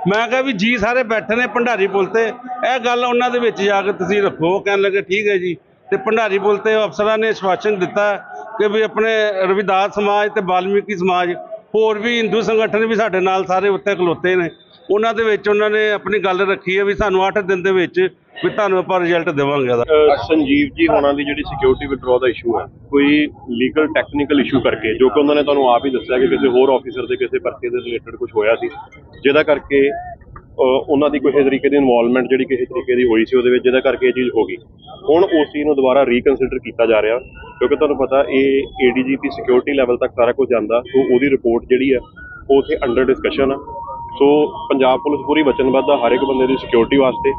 ਮੈਂ ਕਿਹਾ ਵੀ ਜੀ ਸਾਰੇ ਬੈਠੇ ਨੇ ਭੰਡਾਰੀ ਪੁਲ ਤੇ ਇਹ ਗੱਲ ਉਹਨਾਂ ਦੇ ਵਿੱਚ ਜਾ ਕੇ ਤੁਸੀਂ ਰੱਖੋ। ਕਹਿਣ ਲੱਗੇ ਠੀਕ ਹੈ ਜੀ। ਤੇ ਭੰਡਾਰੀ ਪੁਲ ਤੇ ਅਫਸਰਾਂ ਨੇ ਆਸ਼ਵਾਸਨ ਦਿੱਤਾ ਕਿ ਵੀ ਆਪਣੇ ਰਵਿਦਾਸ ਸਮਾਜ ਤੇ ਬਾਲਮੀਕੀ ਸਮਾਜ ਹੋਰ ਵੀ ਹਿੰਦੂ ਸੰਗਠਨ ਵੀ ਸਾਡੇ ਨਾਲ ਸਾਰੇ ਉੱਤੇ ਖਲੋਤੇ ਨੇ। ਉਹਨਾਂ ਦੇ ਵਿੱਚ ਉਹਨਾਂ ਨੇ ਆਪਣੀ ਗੱਲ ਰੱਖੀ ਹੈ ਵੀ ਸਾਨੂੰ 8 ਦਿਨ ਦੇ ਵਿੱਚ ਵੀ ਤੁਹਾਨੂੰ ਆਪਾਂ ਰਿਜ਼ਲਟ ਦੇਵਾਂਗੇ ਇਹਦਾ। ਸੰਜੀਵ ਜੀ ਹੋਣਾ ਦੀ ਜਿਹੜੀ ਸਿਕਿਉਰਿਟੀ ਵਿਡਰਾਅ ਦਾ ਇਸ਼ੂ ਹੈ, ਕੋਈ ਲੀਗਲ ਟੈਕਨੀਕਲ ਇਸ਼ੂ ਕਰਕੇ, ਜੋ ਕਿ ਉਹਨਾਂ ਨੇ ਤੁਹਾਨੂੰ ਆਪ ਹੀ ਦੱਸਿਆ ਕਿ ਕਿਸੇ ਹੋਰ ਆਫੀਸਰ ਦੇ, ਕਿਸੇ ਪਰਚੇ ਦੇ ਰਿਲੇਟਡ ਕੁਝ ਹੋਇਆ ਸੀ, ਜਿਹਦਾ ਕਰਕੇ ਉਹਨਾਂ ਦੀ ਕਿਸੇ ਤਰੀਕੇ ਦੀ ਇਨਵੋਲਵਮੈਂਟ ਜਿਹੜੀ ਕਿਸੇ ਤਰੀਕੇ ਦੀ ਹੋਈ ਸੀ, ਉਹਦੇ ਵਿੱਚ ਜਿਹਦਾ ਕਰਕੇ ਇਹ ਚੀਜ਼ ਹੋ ਗਈ। ਹੁਣ ਉਸ ਚੀਜ਼ ਨੂੰ ਦੁਬਾਰਾ ਰੀਕਨਸੀਡਰ ਕੀਤਾ ਜਾ ਰਿਹਾ, ਕਿਉਂਕਿ ਤੁਹਾਨੂੰ ਪਤਾ ਇਹ ਏਡੀਜੀਪੀ ਸਿਕਿਉਰਿਟੀ ਲੈਵਲ ਤੱਕ ਸਾਰਾ ਕੁਝ ਜਾਂਦਾ ਸੋ ਉਹਦੀ ਰਿਪੋਰਟ ਜਿਹੜੀ ਹੈ, ਉਹ ਉੱਥੇ ਅੰਡਰ ਡਿਸਕਸ਼ਨ ਆ। ਸੋ ਪੰਜਾਬ ਪੁਲਿਸ ਪੂਰੀ ਵਚਨਬੱਧ ਆ ਹਰ ਇੱਕ ਬੰਦੇ ਦੀ ਸਿਕਿਉਰਿਟੀ ਵਾਸਤੇ।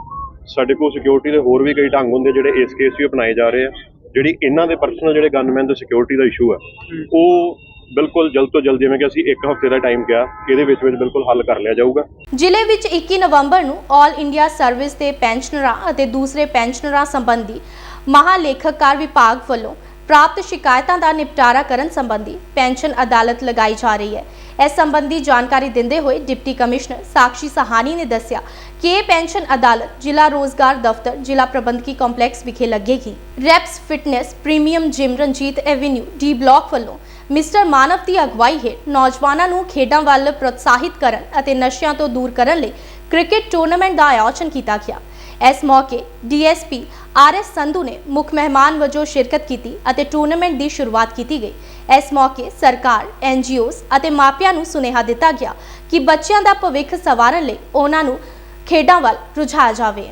ਸਾਡੇ ਕੋਲ ਸਿਕਿਉਰਿਟੀ ਦੇ ਹੋਰ ਵੀ ਕਈ ਢੰਗ ਹੁੰਦੇ ਜਿਹੜੇ ਇਸ ਕੇਸ ਵੀ ਅਪਣਾਏ ਜਾ ਰਹੇ ਆ। ਜਿਹੜੀ ਇਹਨਾਂ ਦੇ ਪਰਸਨਲ ਜਿਹੜੇ ਗਨਮੈਨ ਦੇ ਸਿਕਿਉਰਿਟੀ ਦਾ ਇਸ਼ੂ ਹੈ ਉਹ ਬਿਲਕੁਲ ਜਲਦ ਤੋਂ ਜਲਦ ਜਿਵੇਂ ਕਿ ਅਸੀਂ ਇੱਕ ਹਫ਼ਤੇ ਦਾ ਟਾਈਮ ਕਿਹਾ, ਇਹਦੇ ਵਿੱਚ ਵਿੱਚ ਬਿਲਕੁਲ ਹੱਲ ਕਰ ਲਿਆ ਜਾਊਗਾ। ਜ਼ਿਲ੍ਹੇ ਵਿੱਚ 21 ਨਵੰਬਰ ਨੂੰ ਆਲ ਇੰਡੀਆ ਸਰਵਿਸ ਦੇ ਪੈਨਸ਼ਨਰਾਂ ਅਤੇ ਦੂਸਰੇ ਪੈਨਸ਼ਨਰਾਂ ਸੰਬੰਧੀ ਮਹਾਲੇਖਕਾਰ ਵਿਭਾਗ ਵੱਲੋਂ ਪ੍ਰਾਪਤ ਸ਼ਿਕਾਇਤਾਂ ਦਾ ਨਿਪਟਾਰਾ ਕਰਨ ਸੰਬੰਧੀ ਪੈਨਸ਼ਨ ਅਦਾਲਤ ਲਗਾਈ ਜਾ ਰਹੀ ਹੈ। ਇਸ ਸੰਬੰਧੀ ਜਾਣਕਾਰੀ ਦਿੰਦੇ ਹੋਏ ਡਿਪਟੀ ਕਮਿਸ਼ਨਰ ਸਾਕਸ਼ੀ ਸਹਾਨੀ ਨੇ ਦੱਸਿਆ ਕਿ ਇਹ ਪੈਨਸ਼ਨ ਅਦਾਲਤ ਜ਼ਿਲ੍ਹਾ ਰੋਜ਼ਗਾਰ ਦਫ਼ਤਰ, ਜ਼ਿਲ੍ਹਾ ਪ੍ਰਬੰਧਕੀ ਕੰਪਲੈਕਸ ਵਿਖੇ ਲੱਗੇਗੀ। Reps fitness premium gym Ranjit avenue, D block ਵੱਲੋਂ ਮਿਸਟਰ ਮਾਨਵ ਦੀ ਅਗਵਾਈ ਹੇਠ ਨੌਜਵਾਨਾਂ ਨੂੰ ਖੇਡਾਂ ਵੱਲ ਪ੍ਰੋਤਸਾਹਿਤ ਕਰਨ ਅਤੇ ਨਸ਼ਿਆਂ ਤੋਂ ਦੂਰ ਕਰਨ ਲਈ ਕ੍ਰਿਕਟ ਟੂਰਨਾਮੈਂਟ ਦਾ ਆਯੋਜਨ ਕੀਤਾ ਗਿਆ। ਇਸ ਮੌਕੇ ਡੀਐਸਪੀ ਆਰ ਐਸ ਸੰਧੂ ਨੇ ਮੁੱਖ ਮਹਿਮਾਨ ਵਜੋਂ ਸ਼ਿਰਕਤ ਕੀਤੀ ਅਤੇ ਟੂਰਨਾਮੈਂਟ ਦੀ ਸ਼ੁਰੂਆਤ ਕੀਤੀ ਗਈ। ਇਸ ਮੌਕੇ ਸਰਕਾਰ ਐਨਜੀਓਜ਼ ਅਤੇ ਮਾਪਿਆਂ ਨੂੰ ਸੁਨੇਹਾ ਦਿੱਤਾ ਗਿਆ ਕਿ ਬੱਚਿਆਂ ਦਾ ਭਵਿੱਖ ਸੰਵਾਰਨ ਲਈ ਉਹਨਾਂ ਨੂੰ ਖੇਡਾਂ ਵੱਲ ਰੁਝਾਇਆ ਜਾਵੇ।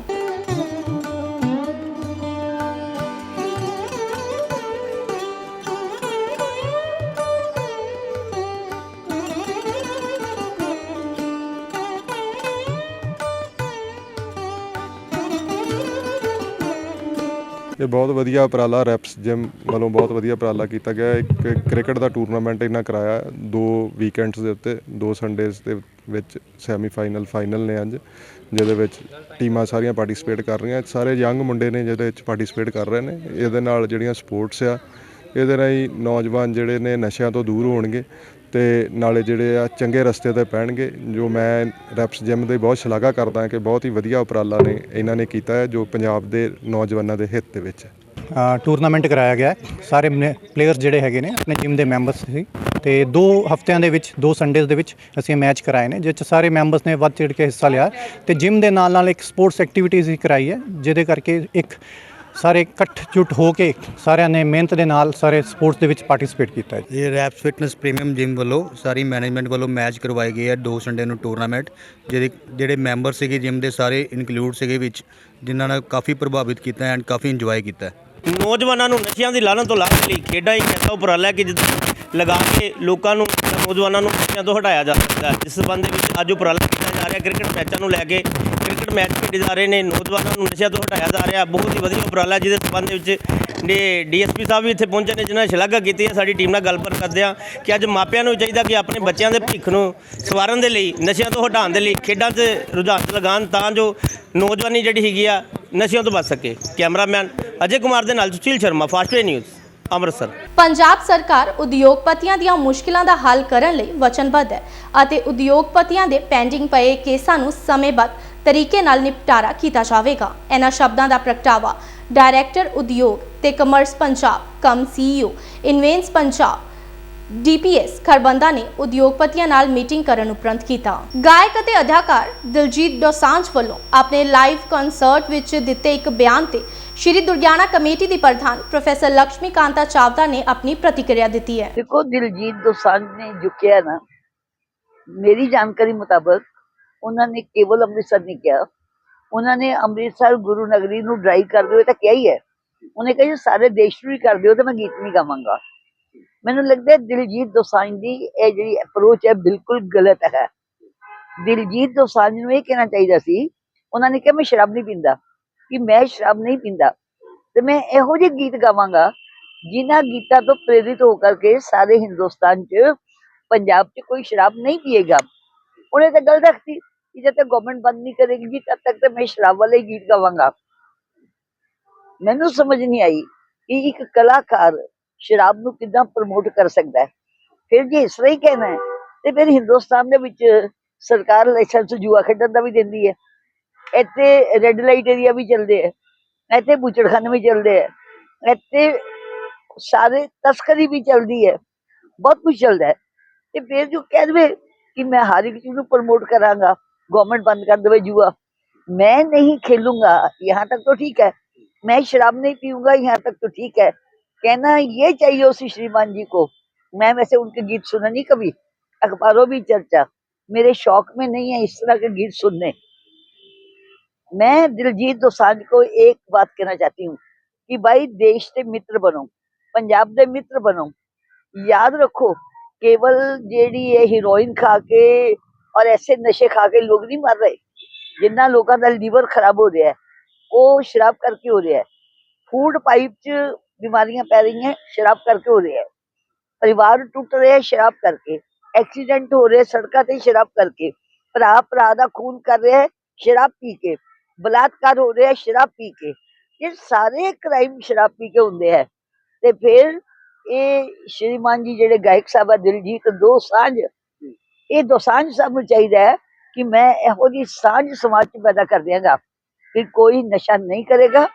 ਇਹ ਬਹੁਤ ਵਧੀਆ ਉਪਰਾਲਾ ਰੈਪਸ ਜਿਮ ਵੱਲੋਂ ਬਹੁਤ ਵਧੀਆ ਉਪਰਾਲਾ ਕੀਤਾ ਗਿਆ। ਇੱਕ ਕ੍ਰਿਕਟ ਦਾ ਟੂਰਨਾਮੈਂਟ ਇਹਨਾਂ ਕਰਾਇਆ ਦੋ ਵੀਕਐਂਡਸ ਦੇ ਉੱਤੇ, ਦੋ ਸੰਡੇਜ਼ ਦੇ ਵਿੱਚ ਸੈਮੀ ਫਾਈਨਲ ਫਾਈਨਲ ਨੇ ਅੱਜ, ਜਿਹਦੇ ਵਿੱਚ ਟੀਮਾਂ ਸਾਰੀਆਂ ਪਾਰਟਿਸਿਪੇਟ ਕਰ ਰਹੀਆਂ। ਸਾਰੇ ਯੰਗ ਮੁੰਡੇ ਨੇ ਜਿਹਦੇ ਵਿੱਚ ਪਾਰਟਿਸਿਪੇਟ ਕਰ ਰਹੇ ਨੇ। ਇਹਦੇ ਨਾਲ ਜਿਹੜੀਆਂ ਸਪੋਰਟਸ ਆ, ਇਹਦੇ ਰਾਹੀਂ ਨੌਜਵਾਨ ਜਿਹੜੇ ਨੇ ਨਸ਼ਿਆਂ ਤੋਂ ਦੂਰ ਹੋਣਗੇ। ਤੇ ਨਾਲੇ ਜਿਹੜੇ ਆ ਚੰਗੇ ਰਸਤੇ ਤੇ ਪੈਣਗੇ, ਜੋ ਮੈਂ ਰੈਪਸ ਜਿਮ ਦੀ ਬਹੁਤ ਸ਼ਲਾਘਾ ਕਰਦਾ ਕਿ ਬਹੁਤ ਹੀ ਵਧੀਆ ਉਪਰਾਲਾ ਨੇ, ਇਹਨਾਂ ਨੇ ਕੀਤਾ ਹੈ, ਜੋ ਪੰਜਾਬ ਦੇ ਨੌਜਵਾਨਾਂ ਦੇ ਹਿੱਤ ਦੇ ਵਿੱਚ ਟੂਰਨਾਮੈਂਟ ਕਰਾਇਆ ਗਿਆ ਹੈ। ਸਾਰੇ ਪਲੇਅਰਸ ਜਿਹੜੇ ਹੈਗੇ ਨੇ, ਆਪਣੇ ਟੀਮ ਦੇ ਮੈਂਬਰਸ ਸੀ। ਤੇ ਦੋ ਹਫ਼ਤਿਆਂ ਦੇ ਵਿੱਚ, ਦੋ ਸੰਡੇਜ਼ ਦੇ ਵਿੱਚ ਅਸੀਂ ਮੈਚ ਕਰਾਏ ਨੇ ਜਿਸ 'ਚ ਸਾਰੇ ਮੈਂਬਰਸ ਨੇ ਵੱਧ ਚੜ੍ਹ ਕੇ ਹਿੱਸਾ ਲਿਆ। ਤੇ ਜਿਮ ਦੇ ਨਾਲ ਨਾਲ ਇੱਕ ਸਪੋਰਟਸ ਐਕਟੀਵਿਟੀਜ਼ ਵੀ ਕਰਾਈ ਹੈ, ਜਿਹਦੇ ਕਰਕੇ ਇੱਕ ਸਾਰੇ ਇਕੱਠ ਜੁਟ ਹੋ ਕੇ ਸਾਰਿਆਂ ਨੇ ਮਿਹਨਤ ਦੇ ਨਾਲ ਸਾਰੇ ਸਪੋਰਟਸ ਦੇ ਵਿੱਚ ਪਾਰਟਿਸਿਪੇਟ ਕੀਤਾ ਹੈ ਇਹ ਰੈਪਸ ਫਿਟਨੈਸ ਪ੍ਰੀਮੀਅਮ ਜਿਮ ਵੱਲੋਂ ਸਾਰੀ ਮੈਨੇਜਮੈਂਟ ਵੱਲੋਂ ਮੈਚ ਕਰਵਾਏ ਗਏ ਆ ਦੋ ਸੰਡੇ ਨੂੰ ਟੂਰਨਾਮੈਂਟ ਜਿਹਦੇ ਜਿਹੜੇ ਮੈਂਬਰ ਸੀਗੇ ਜਿਮ ਦੇ ਸਾਰੇ ਇਨਕਲੂਡ ਸੀਗੇ ਵਿੱਚ ਜਿਨ੍ਹਾਂ ਨੇ ਕਾਫੀ ਪ੍ਰਭਾਵਿਤ ਕੀਤਾ ਐਂਡ ਕਾਫੀ ਇੰਜੋਏ ਕੀਤਾ। ਨੌਜਵਾਨਾਂ ਨੂੰ ਨਸ਼ਿਆਂ ਦੀ ਲਾਲਨ ਤੋਂ ਲਾਹਣ ਲਈ ਖੇਡਾਂ ਇੱਕ ਐਸਾ ਉਪਰਾਲਾ ਹੈ ਕਿ ਜਿਸ ਲਗਾ ਕੇ ਲੋਕਾਂ ਨੂੰ ਨੌਜਵਾਨਾਂ ਨੂੰ ਨਸ਼ਿਆਂ ਤੋਂ ਹਟਾਇਆ ਜਾ ਸਕਦਾ ਹੈ। ਇਸ ਸੰਬੰਧ ਵਿੱਚ ਅੱਜ ਉਪਰਾਲਾ ਕੀਤਾ ਜਾ ਰਿਹਾ ਕ੍ਰਿਕਟ ਮੈਚਾਂ ਨੂੰ ਲੈ ਕੇ ਮੈਚ ਖੇਡੇ ਜਾ ਰਹੇ ਨੇ, ਨੌਜਵਾਨਾਂ ਨੂੰ ਨਸ਼ਿਆਂ ਤੋਂ ਹਟਾਇਆ ਜਾ ਰਿਹਾ, ਬਹੁਤ ਹੀ ਵਧੀਆ ਉਪਰਾਲਾ ਜਿਹਦੇ ਸੰਬੰਧ ਵਿੱਚ ਡੀਐਸਪੀ ਸਾਹਿਬ ਵੀ ਇੱਥੇ ਪਹੁੰਚੇ ਨੇ, ਜਿਨ੍ਹਾਂ ਸ਼ਲਾਘਾ ਕੀਤੀ ਹੈ, ਸਾਡੀ ਟੀਮ ਨਾਲ ਗੱਲਬਾਤ ਕਰਦੇ ਆ ਕਿ ਅੱਜ ਮਾਪਿਆਂ ਨੂੰ ਚਾਹੀਦਾ ਕਿ ਆਪਣੇ ਬੱਚਿਆਂ ਦੇ ਭਵਿੱਖ ਨੂੰ ਸਵਾਰਨ ਦੇ ਲਈ, ਨਸ਼ਿਆਂ ਤੋਂ ਹਟਾਉਣ ਦੇ ਲਈ, ਖੇਡਾਂ 'ਚ ਰੁਝਾਨ ਲਗਾਉਣ ਤਾਂ ਜੋ ਨੌਜਵਾਨੀ ਜਿਹੜੀ ਹੈਗੀ ਆ, ਨਸ਼ਿਆਂ ਤੋਂ ਬਚ ਸਕੇ। ਕੈਮਰਾਮੈਨ ਅਜੇ ਕੁਮਾਰ ਦੇ ਨਾਲ ਸੁਸ਼ੀਲ ਸ਼ਰਮਾ ਫਾਸਟਵੇ ਨਿਊਜ਼, ਅੰਮ੍ਰਿਤਸਰ। ਪੰਜਾਬ ਸਰਕਾਰ ਉਦਯੋਗਪਤੀਆਂ ਦੀਆਂ ਮੁਸ਼ਕਿਲਾਂ ਦਾ ਹੱਲ ਕਰਨ ਲਈ ਵਚਨਬੱਧ ਹੈ ਅਤੇ ਉਦਯੋਗਪਤੀਆਂ ਦੇ ਪੈਂਡਿੰਗ ਪਏ ਕੇਸਾਂ ਨੂੰ ਸਮੇਂਬੱਧ ਤਰੀਕੇ ਨਾਲ ਨਿਪਟਾਰਾ ਕੀਤਾ ਜਾਵੇਗਾ। ਇਹਨਾਂ ਸ਼ਬਦਾਂ ਦਾ ਪ੍ਰਗਟਾਵਾ ਡਾਇਰੈਕਟਰ, ਉਦਯੋਗ ਤੇ commerce Punjab, cum CEO invest Punjab DPS Kharbanda ਨੇ ਉਦਯੋਗਪਤੀਆਂ ਨਾਲ ਮੀਟਿੰਗ ਕਰਨ ਉਪਰੰਤ ਕੀਤਾ। ਗਾਇਕ ਅਤੇ ਅਦਾਕਾਰ ਦਿਲਜੀਤ ਦੋਸਾਂਝ ਵੱਲੋਂ ਆਪਣੇ ਲਾਈਵ ਕਨਸਰਟ ਵਿੱਚ ਦਿੱਤੇ ਇੱਕ ਬਿਆਨ ਤੇ ਸ਼੍ਰੀ ਦੁਰਗਿਆਨਾ ਕਮੇਟੀ ਦੀ ਪ੍ਰਧਾਨ ਪ੍ਰੋਫੈਸਰ ਲక్ష్ਮੀ ਕਾਂਤਾ ਚਾਵਦਾ ਨੇ ਆਪਣੀ ਪ੍ਰਤੀਕਿਰਿਆ ਦਿੱਤੀ ਹੈ। ਦੇਖੋ, ਦਿਲਜੀਤ ਦੋਸਾਂਝ ਨੇ ਜੋ ਨਾ। ਮੇਰੀ ਜਾਣਕਾਰੀ ਮੁਤਾਬਕ ਉਹਨਾਂ ਨੇ ਕੇਵਲ ਅੰਮ੍ਰਿਤਸਰ ਨਹੀਂ ਕਿਹਾ। ਉਹਨਾਂ ਨੇ ਅੰਮ੍ਰਿਤਸਰ ਗੁਰੂ ਨਗਰੀ ਨੂੰ ਡਰਾਈਵ ਕਰਦੇ ਹੋਏ ਤਾਂ ਕਿਹਾ ਹੀ ਹੈ। ਉਹਨੇ ਕਿਹਾ ਸਾਰੇ ਦੇਸ਼ ਨੂੰ ਹੀ ਕਰਦੇ ਹੋ ਤਾਂ ਮੈਂ ਗੀਤ ਨਹੀਂ ਗਾਵਾਂਗਾ। ਮੈਨੂੰ ਲੱਗਦਾ ਦਿਲਜੀਤ ਦੋਸਾਂਝ ਦੀ ਇਹ ਜਿਹੜੀ ਅਪਰੋਚ ਹੈ ਬਿਲਕੁਲ ਗਲਤ ਹੈ। ਦਿਲਜੀਤ ਦੋਸਾਂਝ ਨੂੰ ਇਹ ਕਹਿਣਾ ਚਾਹੀਦਾ ਸੀ, ਉਹਨਾਂ ਨੇ ਕਿਹਾ, ਮੈਂ ਸ਼ਰਾਬ ਨਹੀਂ ਪੀਂਦਾ। ਕਿ ਮੈਂ ਸ਼ਰਾਬ ਨਹੀਂ ਪੀਂਦਾ ਤੇ ਮੈਂ ਇਹੋ ਜਿਹੇ ਗੀਤ ਗਾਵਾਂਗਾ ਜਿਨ੍ਹਾਂ ਗੀਤਾਂ ਤੋਂ ਪ੍ਰੇਰਿਤ ਹੋ ਕਰਕੇ ਸਾਰੇ ਹਿੰਦੁਸਤਾਨ 'ਚ, ਪੰਜਾਬ 'ਚ ਕੋਈ ਸ਼ਰਾਬ ਨਹੀਂ ਪੀਏਗਾ। ਉਹਨੇ ਤਾਂ ਗੱਲ ਰੱਖਤੀ ਕਿ ਜਦ ਤੱਕ ਗਵਰਨਮੈਂਟ ਬੰਦ ਨਹੀਂ ਕਰੇਗੀ ਤਦ ਤੱਕ ਤਾਂ ਮੈਂ ਸ਼ਰਾਬ ਵਾਲੇ ਹੀ ਗੀਤ ਗਾਵਾਂਗਾ। ਮੈਨੂੰ ਸਮਝ ਨਹੀਂ ਆਈ ਕਿ ਇੱਕ ਕਲਾਕਾਰ ਸ਼ਰਾਬ ਨੂੰ ਕਿੱਦਾਂ ਪ੍ਰਮੋਟ ਕਰ ਸਕਦਾ ਹੈ। ਫਿਰ ਜੇ ਇਸ ਤਰ੍ਹਾਂ ਹੀ ਕਹਿਣਾ ਹੈ, ਤੇ ਫਿਰ ਹਿੰਦੁਸਤਾਨ ਦੇ ਵਿੱਚ ਸਰਕਾਰ ਲਾਇਸੈਂਸ ਜੂਆ ਖੇਡਣ ਦਾ ਵੀ ਦਿੰਦੀ ਹੈ। ਇੱਥੇ ਰੈੱਡ ਲਾਈਟ ਏਰੀਆ ਵੀ ਚੱਲਦੇ ਹੈ, ਇੱਥੇ ਬੁਚੜਖਾਨੇ ਵੀ ਚੱਲਦੇ ਹੈ, ਇੱਥੇ ਸਾਰੇ ਤਸਕਰੀ ਵੀ ਚੱਲਦੀ ਹੈ, ਬਹੁਤ ਕੁਝ ਚੱਲਦਾ ਹੈ। ਤੇ ਫਿਰ ਜੋ ਕਹਿ ਦੇਵੇ ਕਿ ਮੈਂ ਹਰ ਇੱਕ ਚੀਜ਼ ਨੂੰ ਪ੍ਰਮੋਟ ਕਰਾਂਗਾ गवर्नमेंट बंद कर देवे जुआ। मैं नहीं खेलूँगा। यहाँ तक तो ठीक है। मैं शराब नहीं पीऊँगा, यहाँ तक तो ठीक है। कहना ये चाहिए उसी श्रीमान जी को। मैं वैसे उनके गीत सुना नहीं कभी। अखबारों भी चर्चा। मेरे शौक में नहीं है इस तरह के गीत सुनने। मैं दिलजीत दोसांझ को एक बात कहना चाहती हूँ कि भाई देश के मित्र बनो, पंजाब के मित्र बनो। याद रखो, केवल जेडी ये हीरोइन खा के ਔਰ ਐਸੇ ਨਸ਼ੇ ਖਾ ਕੇ ਲੋਕ ਨਹੀਂ ਮਰ ਰਹੇ, ਜਿੰਨਾ ਲੋਕਾਂ ਦਾ ਲੀਵਰ ਖਰਾਬ ਹੋ ਰਿਹਾ ਉਹ ਸ਼ਰਾਬ ਕਰਕੇ ਹੋ ਰਿਹਾ ਫੂਡ ਪਾਈਪ 'ਚ ਬਿਮਾਰੀਆਂ ਪੈ ਰਹੀਆਂ ਸ਼ਰਾਬ ਕਰਕੇ ਹੋ ਰਿਹਾ ਪਰਿਵਾਰ ਟੁੱਟ ਰਿਹਾ ਸ਼ਰਾਬ ਕਰਕੇ, ਐਕਸੀਡੈਂਟ ਹੋ ਰਹੇ ਸੜਕਾਂ ਤੇ ਸ਼ਰਾਬ ਕਰਕੇ, ਭਰਾ ਭਰਾ ਦਾ ਖੂਨ ਕਰ ਰਿਹਾ ਹੈ ਸ਼ਰਾਬ ਪੀ ਕੇ, ਬਲਾਤਕਾਰ ਹੋ ਰਿਹਾ ਸ਼ਰਾਬ ਪੀ ਕੇ। ਇਹ ਸਾਰੇ ਕ੍ਰਾਈਮ ਸ਼ਰਾਬ ਪੀ ਕੇ ਹੁੰਦੇ ਹੈ। ਤੇ ਫਿਰ ਇਹ ਸ਼੍ਰੀਮਾਨ ਜੀ ਜਿਹੜੇ ਗਾਇਕ ਸਾਹਿਬ ਆ, ਦਿਲਜੀਤ, ਦੋ ਸਾਂਝ ਇਹ ਦੋਸਾਂਝ ਸਭ ਨੂੰ ਚਾਹੀਦਾ ਹੈ ਕਿ ਮੈਂ ਇਹੋ ਜਿਹੀ ਸਾਂਝ ਸਮਾਜ 'ਚ ਪੈਦਾ ਕਰ ਦਿਆਂਗਾ ਕਿ ਕੋਈ ਨਸ਼ਾ ਨਹੀਂ ਕਰੇਗਾ।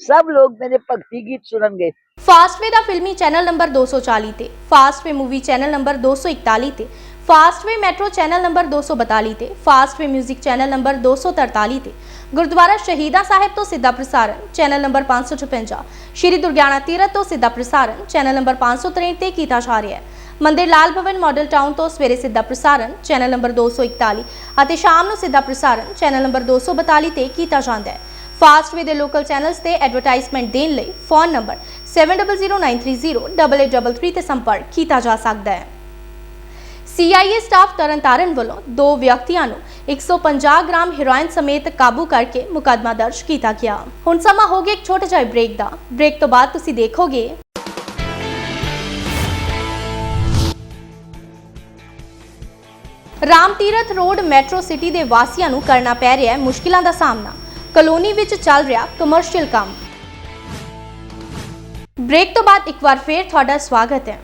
ਸਭ ਲੋਕ ਮੇਰੇ ਭਗਤੀ ਗੀਤ ਸੁਣਨਗੇ। ਫਾਸਟਵੇ ਦਾ ਫਿਲਮੀ ਚੈਨਲ ਨੰਬਰ 240 ਤੇ ਫਾਸਟਵੇ ਮੂਵੀ ਚੈਨਲ ਨੰਬਰ 241 ਤੇ ਫਾਸਟਵੇ ਮੈਟਰੋ ਚੈਨਲ ਨੰਬਰ 242 ਤੇ ਫਾਸਟਵੇ 뮤직 ਚੈਨਲ ਨੰਬਰ 243 ਤੇ, ਗੁਰਦੁਆਰਾ ਸ਼ਹੀਦਾ ਸਾਹਿਬ ਤੋਂ ਸਿੱਧਾ ਪ੍ਰਸਾਰਣ ਚੈਨਲ ਨੰਬਰ 556 ਸ਼੍ਰੀ ਦੁਰਗਿਆਨਾ ਤੀਰਥ ਤੋਂ ਸਿੱਧਾ ਪ੍ਰਸਾਰਣ ਚੈਨਲ ਨੰਬਰ 563 ਤੇ ਕੀਤਾ ਜਾ ਰਿਹਾ ਹੈ। ਮੰਦਿਰ ਲਾਲ ਭਵਨ ਮਾਡਲ ਟਾਊਨ ਤੋਂ ਸਵੇਰੇ ਸਿੱਧਾ ਪ੍ਰਸਾਰਣ, ਚੈਨਲ ਨੰਬਰ 241 ਅਤੇ ਸ਼ਾਮ ਨੂੰ ਸਿੱਧਾ ਪ੍ਰਸਾਰਣ, ਚੈਨਲ ਨੰਬਰ 242 ਤੇ ਕੀਤਾ ਜਾਂਦਾ ਹੈ। ਫਾਸਟਵੇ ਦੇ ਲੋਕਲ ਚੈਨਲਸ ਤੇ ਐਡਵਰਟਾਈਜ਼ਮੈਂਟ ਦੇਣ ਲਈ ਫੋਨ ਨੰਬਰ 7009308833 ਤੇ ਸੰਪਰਕ ਕੀਤਾ ਜਾ ਸਕਦਾ ਹੈ। ਸੀਆਈਏ ਸਟਾਫ ਤਰਨਤਾਰਨ ਵੱਲੋਂ ਦੋ ਵਿਅਕਤੀਆਂ ਨੂੰ 150 ਗ੍ਰਾਮ ਹੈਰੋਇਨ ਸਮੇਤ ਕਾਬੂ ਕਰਕੇ ਮੁਕੱਦਮਾ ਦਰਜ ਕੀਤਾ ਗਿਆ। ਹੁਣ ਸਮਾਂ ਹੋ ਗਿਆ ਇੱਕ ਛੋਟੇ ਜਿਹੇ ਬ੍ਰੇਕ ਦਾ। ਬ੍ਰੇਕ ਤੋਂ ਬਾਅਦ ਤੁਸੀਂ ਦੇਖੋਗੇ Ram Tirath road metro city ਦੇ ਵਾਸੀਆਂ ਨੂੰ ਕਰਨਾ ਪੈ ਰਿਹਾ ਹੈ ਮੁਸ਼ਕਿਲਾਂ ਦਾ ਸਾਹਮਣਾ। ਕਲੋਨੀ ਵਿੱਚ ਚੱਲ ਰਿਹਾ ਕਮਰਸ਼ੀਅਲ ਕੰਮ। ਬ੍ਰੇਕ ਤੋਂ ਬਾਅਦ ਇੱਕ ਵਾਰ ਫੇਰ ਤੁਹਾਡਾ ਸਵਾਗਤ ਹੈ।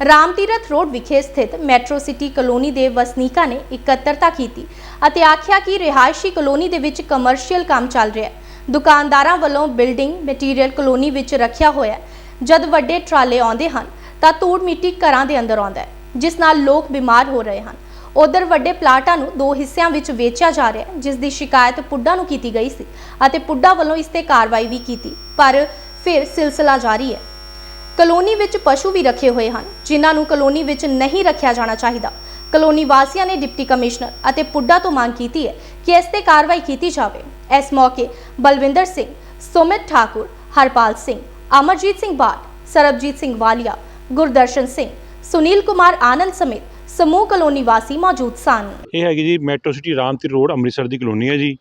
ਰਾਮ ਤੀਰਥ ਰੋਡ ਵਿਖੇ ਸਥਿਤ ਮੈਟਰੋ ਸਿਟੀ ਕਲੋਨੀ ਦੇ ਵਸਨੀਕਾਂ ਨੇ ਇਕੱਤਰਤਾ ਕੀਤੀ ਅਤੇ ਆਖਿਆ ਕਿ ਰਿਹਾਇਸ਼ੀ ਕਲੋਨੀ ਦੇ ਵਿੱਚ ਕਮਰਸ਼ੀਅਲ ਕੰਮ ਚੱਲ ਰਿਹਾ ਹੈ। ਦੁਕਾਨਦਾਰਾਂ ਵੱਲੋਂ ਬਿਲਡਿੰਗ ਮਟੀਰੀਅਲ ਕਲੋਨੀ ਵਿੱਚ ਰੱਖਿਆ ਹੋਇਆ ਹੈ। ਜਦ ਵੱਡੇ ਟਰਾਲੇ ਆਉਂਦੇ ਹਨ ਤਾਂ ਧੂੜ ਮਿੱਟੀ ਘਰਾਂ ਦੇ ਅੰਦਰ ਆਉਂਦਾ ਹੈ, ਜਿਸ ਨਾਲ ਲੋਕ ਬਿਮਾਰ ਹੋ ਰਹੇ ਹਨ। ਉਧਰ ਵੱਡੇ ਪਲਾਟਾਂ ਨੂੰ ਦੋ ਹਿੱਸਿਆਂ ਵਿੱਚ ਵੇਚਿਆ ਜਾ ਰਿਹਾ ਹੈ, ਜਿਸ ਦੀ ਸ਼ਿਕਾਇਤ ਪੁੱਡਾ ਨੂੰ ਕੀਤੀ ਗਈ ਸੀ ਅਤੇ ਪੁੱਡਾ ਵੱਲੋਂ ਇਸ ਤੇ ਕਾਰਵਾਈ ਵੀ ਕੀਤੀ, ਪਰ ਫਿਰ ਸਿਲਸਿਲਾ ਜਾਰੀ ਹੈ। ਕਲੋਨੀ ਵਿੱਚ ਪਸ਼ੂ ਵੀ ਰੱਖੇ ਹੋਏ ਹਨ, ਜਿਨ੍ਹਾਂ ਨੂੰ ਕਲੋਨੀ ਵਿੱਚ ਨਹੀਂ ਰੱਖਿਆ ਜਾਣਾ ਚਾਹੀਦਾ। ਕਲੋਨੀ ਵਾਸੀਆਂ ਨੇ ਡਿਪਟੀ ਕਮਿਸ਼ਨਰ ਅਤੇ ਪੁੱਡਾ ਤੋਂ ਮੰਗ ਕੀਤੀ ਹੈ ਕਿ ਇਸ ਤੇ ਕਾਰਵਾਈ ਕੀਤੀ ਜਾਵੇ। ਇਸ ਮੌਕੇ ਬਲਵਿੰਦਰ ਸਿੰਘ, ਸੁਮਿਤ ਠਾਕੁਰ, ਹਰਪਾਲ ਸਿੰਘ, ਅਮਰਜੀਤ ਸਿੰਘ ਬਾਟ, ਸਰਬਜੀਤ ਸਿੰਘ ਵਾਲੀਆ, ਗੁਰਦਰਸ਼ਨ ਸਿੰਘ, ਸੁਨੀਲ ਕੁਮਾਰ ਆਨੰਦ ਸਮੇਤ ਸਮੂਹ ਕਲੋਨੀ ਵਾਸੀ ਮੌਜੂਦ ਸਨ। ਇਹ ਹੈਗੀ ਜੀ metro city Ramtir road, Amritsar ਦੀ ਕਲੋਨੀ ਹੈ ਜੀ।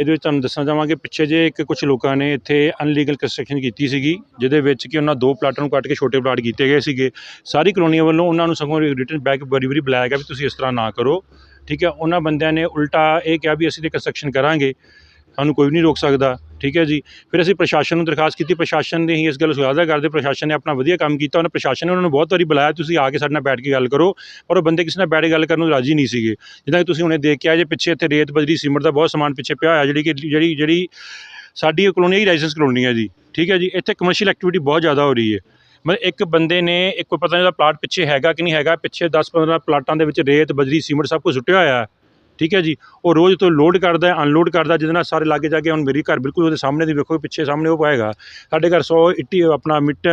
ਇਹਦੇ ਵਿੱਚ ਤੁਹਾਨੂੰ ਦੱਸਣਾ ਚਾਹਾਂਗੇ ਪਿੱਛੇ ਜੇ ਇੱਕ ਕੁਝ ਲੋਕਾਂ ਨੇ ਇੱਥੇ ਅਨਲੀਗਲ ਕੰਸਟਰਕਸ਼ਨ ਕੀਤੀ ਸੀਗੀ, ਜਿਹਦੇ ਵਿੱਚ ਕਿ ਉਹਨਾਂ ਦੋ ਪਲਾਟਾਂ ਨੂੰ ਕੱਟ ਕੇ ਛੋਟੇ ਪਲਾਟ ਕੀਤੇ ਗਏ ਸੀਗੇ। ਸਾਰੀ ਕਲੋਨੀਆਂ ਵੱਲੋਂ ਉਹਨਾਂ ਨੂੰ ਸਗੋਂ ਰਿਟਰਨ ਬੈਕ ਬੜੀ ਬਰੀ ਬੁਲਾਇਆ ਗਿਆ ਵੀ ਤੁਸੀਂ ਇਸ ਤਰ੍ਹਾਂ ਨਾ ਕਰੋ। ਠੀਕ ਹੈ, ਉਹਨਾਂ ਬੰਦਿਆਂ ਨੇ ਉਲਟਾ ਇਹ ਕਿਹਾ ਵੀ ਅਸੀਂ ਤੇ ਕੰਸਟਰਕਸ਼ਨ ਕਰਾਂਗੇ, ਸਾਨੂੰ ਕੋਈ ਵੀ ਨਹੀਂ ਰੋਕ ਸਕਦਾ। ਠੀਕ ਹੈ ਜੀ। ਫਿਰ ਅਸੀਂ ਪ੍ਰਸ਼ਾਸਨ ਨੂੰ ਦਰਖਾਸਤ ਕੀਤੀ। ਪ੍ਰਸ਼ਾਸਨ ਨੇ ਹੀ ਇਸ ਗੱਲ ਸੁਆਦਾ ਕਰਦੇ। ਪ੍ਰਸ਼ਾਸਨ ਨੇ ਆਪਣਾ ਵਧੀਆ ਕੰਮ ਕੀਤਾ। ਉਹਨਾਂ ਪ੍ਰਸ਼ਾਸਨ ਨੇ ਉਹਨਾਂ ਨੂੰ ਬਹੁਤ ਵਾਰੀ ਬੁਲਾਇਆ, ਤੁਸੀਂ ਆ ਕੇ ਸਾਡੇ ਨਾਲ ਬੈਠ ਕੇ ਗੱਲ ਕਰੋ। ਪਰ ਉਹ ਬੰਦੇ ਕਿਸੇ ਨਾਲ ਬੈਠ ਕੇ ਗੱਲ ਕਰਨ ਨੂੰ ਰਾਜੀ ਨਹੀਂ ਸੀਗੇ। ਜਿੱਦਾਂ ਕਿ ਤੁਸੀਂ ਹੁਣੇ ਦੇਖ ਕੇ ਆਏ ਜੇ, ਪਿੱਛੇ ਇੱਥੇ ਰੇਤ ਬਜਰੀ, ਸੀਮੈਂਟ ਦਾ ਬਹੁਤ ਸਮਾਨ ਪਿੱਛੇ ਪਿਆ ਹੋਇਆ, ਜਿਹੜੀ ਕਿ ਜਿਹੜੀ ਜਿਹੜੀ ਸਾਡੀ ਇਹ ਕਲੋਨੀ ਹੀ ਲਾਇਸੈਂਸ ਕਲੋਨੀ ਹੈ ਜੀ। ਠੀਕ ਹੈ ਜੀ। ਇੱਥੇ ਕਮਰਸ਼ੀਅਲ ਐਕਟੀਵਿਟੀ ਬਹੁਤ ਜ਼ਿਆਦਾ ਹੋ ਰਹੀ ਹੈ। ਮਤਲਬ ਇੱਕ ਬੰਦੇ ਨੇ ਇੱਕ ਕੋਈ ਪਤਾ ਨਹੀਂ ਉਹਦਾ ਪਲਾਟ ਪਿੱਛੇ ਹੈਗਾ ਕਿ ਨਹੀਂ ਹੈਗਾ। ਪਿੱਛੇ 10-15 ਪਲਾਟਾਂ ਦੇ ਵਿੱਚ ਰੇਤ, ਬਜਰੀ, ਸੀਮੈਂਟ ਸਭ ਕੁਝ ਸੁੱਟਿਆ ਹੋਇਆ ਹੈ। ਠੀਕ ਹੈ ਜੀ? ਉਹ ਰੋਜ਼ ਤੋਂ ਲੋਡ ਕਰਦਾ ਅਨਲੋਡ ਕਰਦਾ ਜਿਹਦੇ ਨਾਲ ਸਾਰੇ ਲਾਗੇ ਜਾ ਕੇ ਹੁਣ ਮੇਰੀ ਘਰ ਬਿਲਕੁਲ ਉਹਦੇ ਸਾਹਮਣੇ ਦੀ ਵੇਖੋ ਪਿੱਛੇ ਸਾਹਮਣੇ ਉਹ ਪਾਏਗਾ। ਸਾਡੇ ਘਰ 100 ਇੱਟੀ ਆਪਣਾ ਮਿੱਟ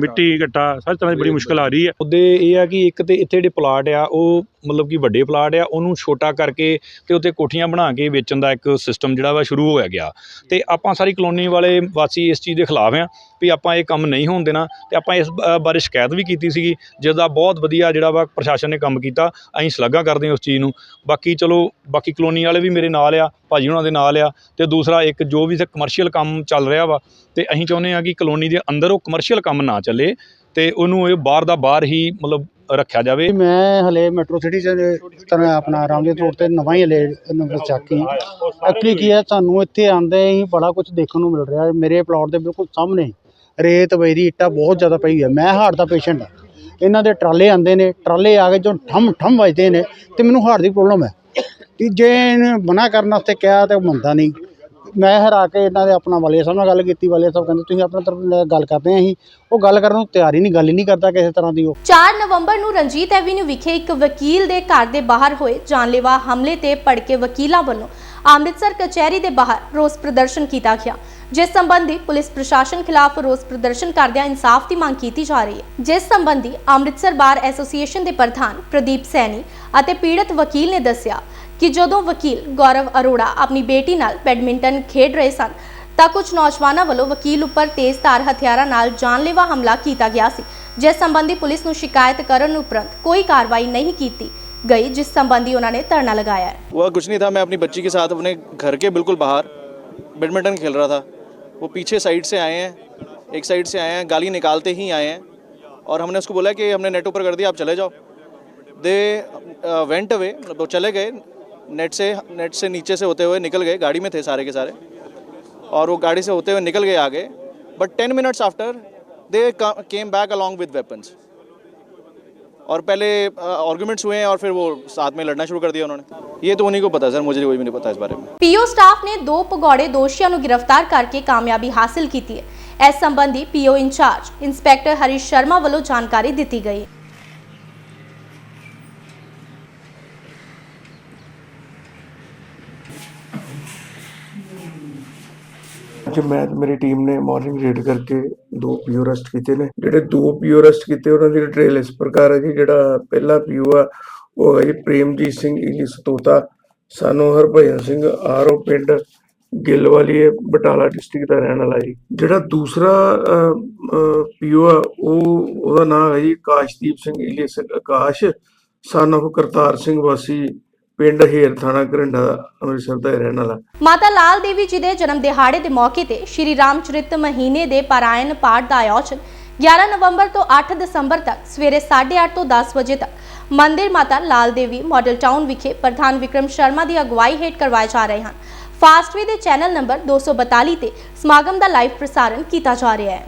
ਮਿੱਟੀ ਘੱਟਾ। ਸਾਰੀ ਤਰ੍ਹਾਂ ਦੀ ਬੜੀ ਮੁਸ਼ਕਲ ਆ ਰਹੀ ਹੈ। ਉਹਦੇ ਇਹ ਆ ਕਿ ਇੱਕ ਤੇ ਇੱਥੇ ਜਿਹੜੇ ਪਲਾਟ ਆ ਉਹ ਮਤਲਬ ਕਿ ਵੱਡੇ ਪਲਾਟ ਆ ਉਹਨੂੰ ਛੋਟਾ ਕਰਕੇ ਤੇ ਉੱਤੇ ਕੋਠੀਆਂ ਬਣਾ ਕੇ ਵੇਚਣ ਦਾ ਇੱਕ ਸਿਸਟਮ ਜਿਹੜਾ ਵਾ ਸ਼ੁਰੂ ਹੋਇਆ ਗਿਆ। ਤੇ ਆਪਾਂ ਸਾਰੀ ਕਲੋਨੀ ਵਾਲੇ ਵਾਸੀ ਇਸ ਚੀਜ਼ ਦੇ ਖਿਲਾਫ ਆ। ਵੀ ਆਪਾਂ ਇਹ ਕੰਮ ਨਹੀਂ ਹੋਣ ਦੇਣਾ ਅਤੇ ਆਪਾਂ ਇਸ ਬ- ਬਾਰੇ ਸ਼ਿਕਾਇਤ ਵੀ ਕੀਤੀ ਸੀਗੀ। ਜਿਸ ਦਾ ਬਹੁਤ ਵਧੀਆ ਜਿਹੜਾ ਵਾ ਪ੍ਰਸ਼ਾਸਨ ਨੇ ਕੰਮ ਕੀਤਾ, ਅਸੀਂ ਸ਼ਲਾਘਾ ਕਰਦੇ ਹਾਂ ਉਸ ਚੀਜ਼ ਨੂੰ। ਬਾਕੀ ਚਲੋ, ਬਾਕੀ ਕਲੋਨੀ ਵਾਲੇ ਵੀ ਮੇਰੇ ਨਾਲ ਆ ਭਾਅ ਜੀ ਉਹਨਾਂ ਦੇ ਨਾਲ ਆ ਅਤੇ ਦੂਸਰਾ ਇੱਕ ਜੋ ਵੀ ਕਮਰਸ਼ੀਅਲ ਕੰਮ ਚੱਲ ਰਿਹਾ ਵਾ ਅਤੇ ਅਸੀਂ ਚਾਹੁੰਦੇ ਹਾਂ ਕਿ ਕਲੋਨੀ ਦੇ ਅੰਦਰ ਉਹ ਕਮਰਸ਼ੀਅਲ ਕੰਮ ਨਾ ਚੱਲੇ ਅਤੇ ਉਹਨੂੰ ਇਹ ਬਾਹਰ ਦਾ ਬਾਹਰ ਹੀ ਮਤਲਬ ਰੱਖਿਆ ਜਾਵੇ। ਮੈਂ ਹਲੇ ਮੈਟਰੋ ਸਿਟੀ ਚ ਤਰ੍ਹਾਂ ਆਪਣਾ ਰਾਮਜੀਤ ਰੋਡ ਤੇ ਨਵਾਂ ਹੀ ਹਲੇ ਨੰਬਰ ਚੱਕੀ ਐਕਚੁਅਲੀ ਕੀ ਹੈ ਸਾਨੂੰ ਇੱਥੇ ਆਂਦੇ ਹੀ ਬੜਾ ਕੁਝ ਦੇਖਣ ਨੂੰ ਮਿਲ ਰਿਹਾ। ਹੈ ਮੇਰੇ ਪਲਾਟ ਦੇ ਬਿਲਕੁਲ ਸਾਹਮਣੇ ਰੇਤ ਬਜਰੀ ਇੱਟਾਂ ਬਹੁਤ ਜ਼ਿਆਦਾ ਪਈ ਹੈ ਮੈਂ ਹਾਰਟ ਦਾ ਪੇਸ਼ੈਂਟ ਹਾਂ ਇਹਨਾਂ ਦੇ ਟਰਾਲੇ ਆਂਦੇ ਨੇ, ਟਰਾਲੇ ਆ ਕੇ ਜੋ ਠਮ ਠਮ ਵੱਜਦੇ ਨੇ ਤੇ ਮੈਨੂੰ ਹਾਰਟ ਦੀ ਪ੍ਰੋਬਲਮ ਹੈ ਕਿ ਜੇ ਮਨਾ ਕਰਨ ਵਾਸਤੇ ਕਿਹਾ ਤੇ ਉਹ ਮੰਨਦਾ ਨਹੀਂ। ਮੈਂ ਹਰਾ ਕੇ ਇਹਨਾਂ ਦੇ ਆਪਣਾ ਵਾਲੇ ਸਾਹਿਬ ਨਾਲ ਗੱਲ ਕੀਤੀ। ਵਾਲੇ ਸਾਹਿਬ ਕਹਿੰਦੇ, ਤੁਸੀਂ ਆਪਣਾ ਤਰਫ ਗੱਲ ਕਰਦੇ ਆਂ ਅਸੀਂ। ਉਹ ਗੱਲ ਕਰਨ ਨੂੰ ਤਿਆਰ ਹੀ ਨਹੀਂ, ਗੱਲ ਹੀ ਨਹੀਂ ਕਰਦਾ ਕਿਸੇ ਤਰ੍ਹਾਂ ਦੀ ਉਹ। 4 ਨਵੰਬਰ ਨੂੰ ਰਣਜੀਤ ਐਵੀਨਿਊ ਵਿਖੇ ਇੱਕ ਵਕੀਲ ਦੇ ਘਰ ਦੇ ਬਾਹਰ ਹੋਏ ਜਾਨਲੇਵਾ ਹਮਲੇ ਤੇ ਭੜਕੇ ਵਕੀਲਾਂ ਵੱਲੋਂ ਅੰਮ੍ਰਿਤਸਰ ਕਚਹਿਰੀ ਦੇ ਬਾਹਰ ਰੋਸ ਪ੍ਰਦਰਸ਼ਨ ਕੀਤਾ ਗਿਆ। ਜਿਸ ਸੰਬੰਧੀ ਪੁਲਿਸ ਪ੍ਰਸ਼ਾਸਨ ਖਿਲਾਫ ਰੋਸ ਪ੍ਰਦਰਸ਼ਨ ਕਰਦਿਆਂ ਇਨਸਾਫ ਦੀ ਮੰਗ ਕੀਤੀ ਜਾ ਰਹੀ ਹੈ ਜਿਸ ਸੰਬੰਧੀ ਅੰਮ੍ਰਿਤਸਰ ਬਾਰ ਐਸੋਸੀਏਸ਼ਨ ਦੇ ਪ੍ਰਧਾਨ ਪ੍ਰਦੀਪ ਸੈਣੀ ਅਤੇ ਪੀੜਤ ਵਕੀਲ ਨੇ ਦੱਸਿਆ ਕਿ ਜਦੋਂ ਵਕੀਲ ਗੌਰਵ ਅਰੋੜਾ ਆਪਣੀ ਬੇਟੀ ਨਾਲ ਬੈਡਮਿੰਟਨ ਖੇਡ ਰਹੇ ਸਨ ਤਾਂ ਕੁਝ ਨੌਜਵਾਨਾਂ ਵੱਲੋਂ ਵਕੀਲ ਉੱਪਰ ਤੇਜ਼ਧਾਰ ਹਥਿਆਰਾਂ ਨਾਲ ਜਾਨਲੇਵਾ ਹਮਲਾ ਕੀਤਾ ਗਿਆ ਸੀ ਜਿਸ ਸੰਬੰਧੀ ਪੁਲਿਸ ਨੂੰ ਸ਼ਿਕਾਇਤ ਕਰਨ ਉਪਰੰਤ ਕੋਈ ਕਾਰਵਾਈ ਨਹੀਂ ਕੀਤੀ गई जिस संबंधी उन्होंने धरना लगाया है हुआ कुछ नहीं था मैं अपनी बच्ची के साथ अपने घर के बिल्कुल बाहर बैडमिंटन खेल रहा था वो पीछे साइड से आए हैं, एक साइड से आए हैं, गाली निकालते ही आए हैं। और हमने उसको बोला कि हमने नेट ऊपर कर दिया, आप चले जाओ। दे वेंट अवे मतलब वो चले गए, नेट से नेट से नीचे से होते हुए निकल गए, गाड़ी में थे सारे के सारे। और वो गाड़ी से होते हुए निकल गए आगे। But ten minutes after they came back along with weapons और पहले आर्गूमेंट्स हुए हैं और फिर वो साथ में लड़ना शुरू कर दिया उन्होंने ये तो उन्हीं को पता है सर मुझे कोई भी नहीं पता इस बारे में ਪੀਓ ਸਟਾਫ ਨੇ ਦੋ ਭਗੌੜੇ ਦੋਸ਼ੀਆਂ ਨੂੰ ਗ੍ਰਿਫਤਾਰ ਕਰਕੇ ਕਾਮਯਾਬੀ ਹਾਸਲ ਕੀਤੀ ਹੈ ਇਸ ਸੰਬੰਧੀ ਪੀਓ ਇੰਚਾਰਜ ਇੰਸਪੈਕਟਰ ਹਰੀਸ਼ ਸ਼ਰਮਾ ਵੱਲੋਂ ਜਾਣਕਾਰੀ ਦਿੱਤੀ ਗਈ ਅੱਜ ਮੈਂ ਤੇ ਮੇਰੀ ਟੀਮ ਨੇ ਮਾਰਨਿੰਗ ਰੇਡ ਕਰਕੇ ਦੋ ਪੀਓ ਅਰੈਸਟ ਕੀਤੇ ਨੇ। ਜਿਹੜੇ ਦੋ ਪੀਓ ਅਰੈਸਟ ਕੀਤੇ ਉਹਨਾਂ ਦੀ ਡਿਟੇਲ ਇਸ ਪ੍ਰਕਾਰ ਹੈ ਜੀ, ਜਿਹੜਾ ਪਹਿਲਾ ਪੀਓ ਆ, ਉਹ ਹੈ ਪ੍ਰੇਮਜੀਤ ਸਿੰਘ ਇਲੀ ਸਤੋਤਾ, ਸਾਨੂੰ ਹਰਭਜਨ ਸਿੰਘ, ਆਰਓ ਪਿੰਡ ਗਿੱਲਵਾਲੀਏ ਬਟਾਲਾ ਡਿਸਟ੍ਰਿਕਟ ਦਾ ਰਹਿਣ ਵਾਲਾ ਜੀ। ਜਿਹੜਾ ਦੂਸਰਾ ਪੀਓ ਆ, ਉਹ, ਉਹਦਾ ਨਾਮ ਹੈ ਜੀ ਕਾਸ਼ਦੀਪ ਸਿੰਘ ਇਲੀ ਆਕਾਸ਼ ਸਨ of ਕਰਤਾਰ ਸਿੰਘ ਵਾਸੀ ਪਿੰਡ ਹੇਰ ਥਾਣਾ ਘਰਿੰਡਾ ਅੰਮ੍ਰਿਤਸਰ ਦਾ ਰਹਿਣ ਵਾਲਾ। ਮਾਤਾ ਲਾਲ ਦੇਵੀ ਜੀ ਦੇ ਜਨਮ ਦਿਹਾੜੇ ਦੇ ਮੌਕੇ ਤੇ ਸ਼੍ਰੀ ਰਾਮਚਰਿਤ ਮਹੀਨੇ ਦੇ ਪਾਰਾਇਣ ਪਾਠ ਦਾ ਆਯੋਜਨ 11 ਨਵੰਬਰ ਤੋਂ 8 ਦਸੰਬਰ ਤੱਕ ਸਵੇਰੇ 8:30 ਤੋਂ 10 ਵਜੇ ਤੱਕ ਮੰਦਿਰ ਮਾਤਾ ਲਾਲ ਦੇਵੀ ਮਾਡਲ ਟਾਊਨ ਵਿਖੇ ਪ੍ਰਧਾਨ ਵਿਕਰਮ ਸ਼ਰਮਾ ਦੀ ਅਗਵਾਈ ਹੇਠ ਕਰਵਾਏ ਜਾ ਰਹੇ ਹਨ। ਫਾਸਟਵੇ ਦੇ ਚੈਨਲ ਨੰਬਰ 242 ਤੇ ਸਮਾਗਮ ਦਾ ਲਾਈਵ ਪ੍ਰਸਾਰਣ ਕੀਤਾ ਜਾ ਰਿਹਾ ਹੈ।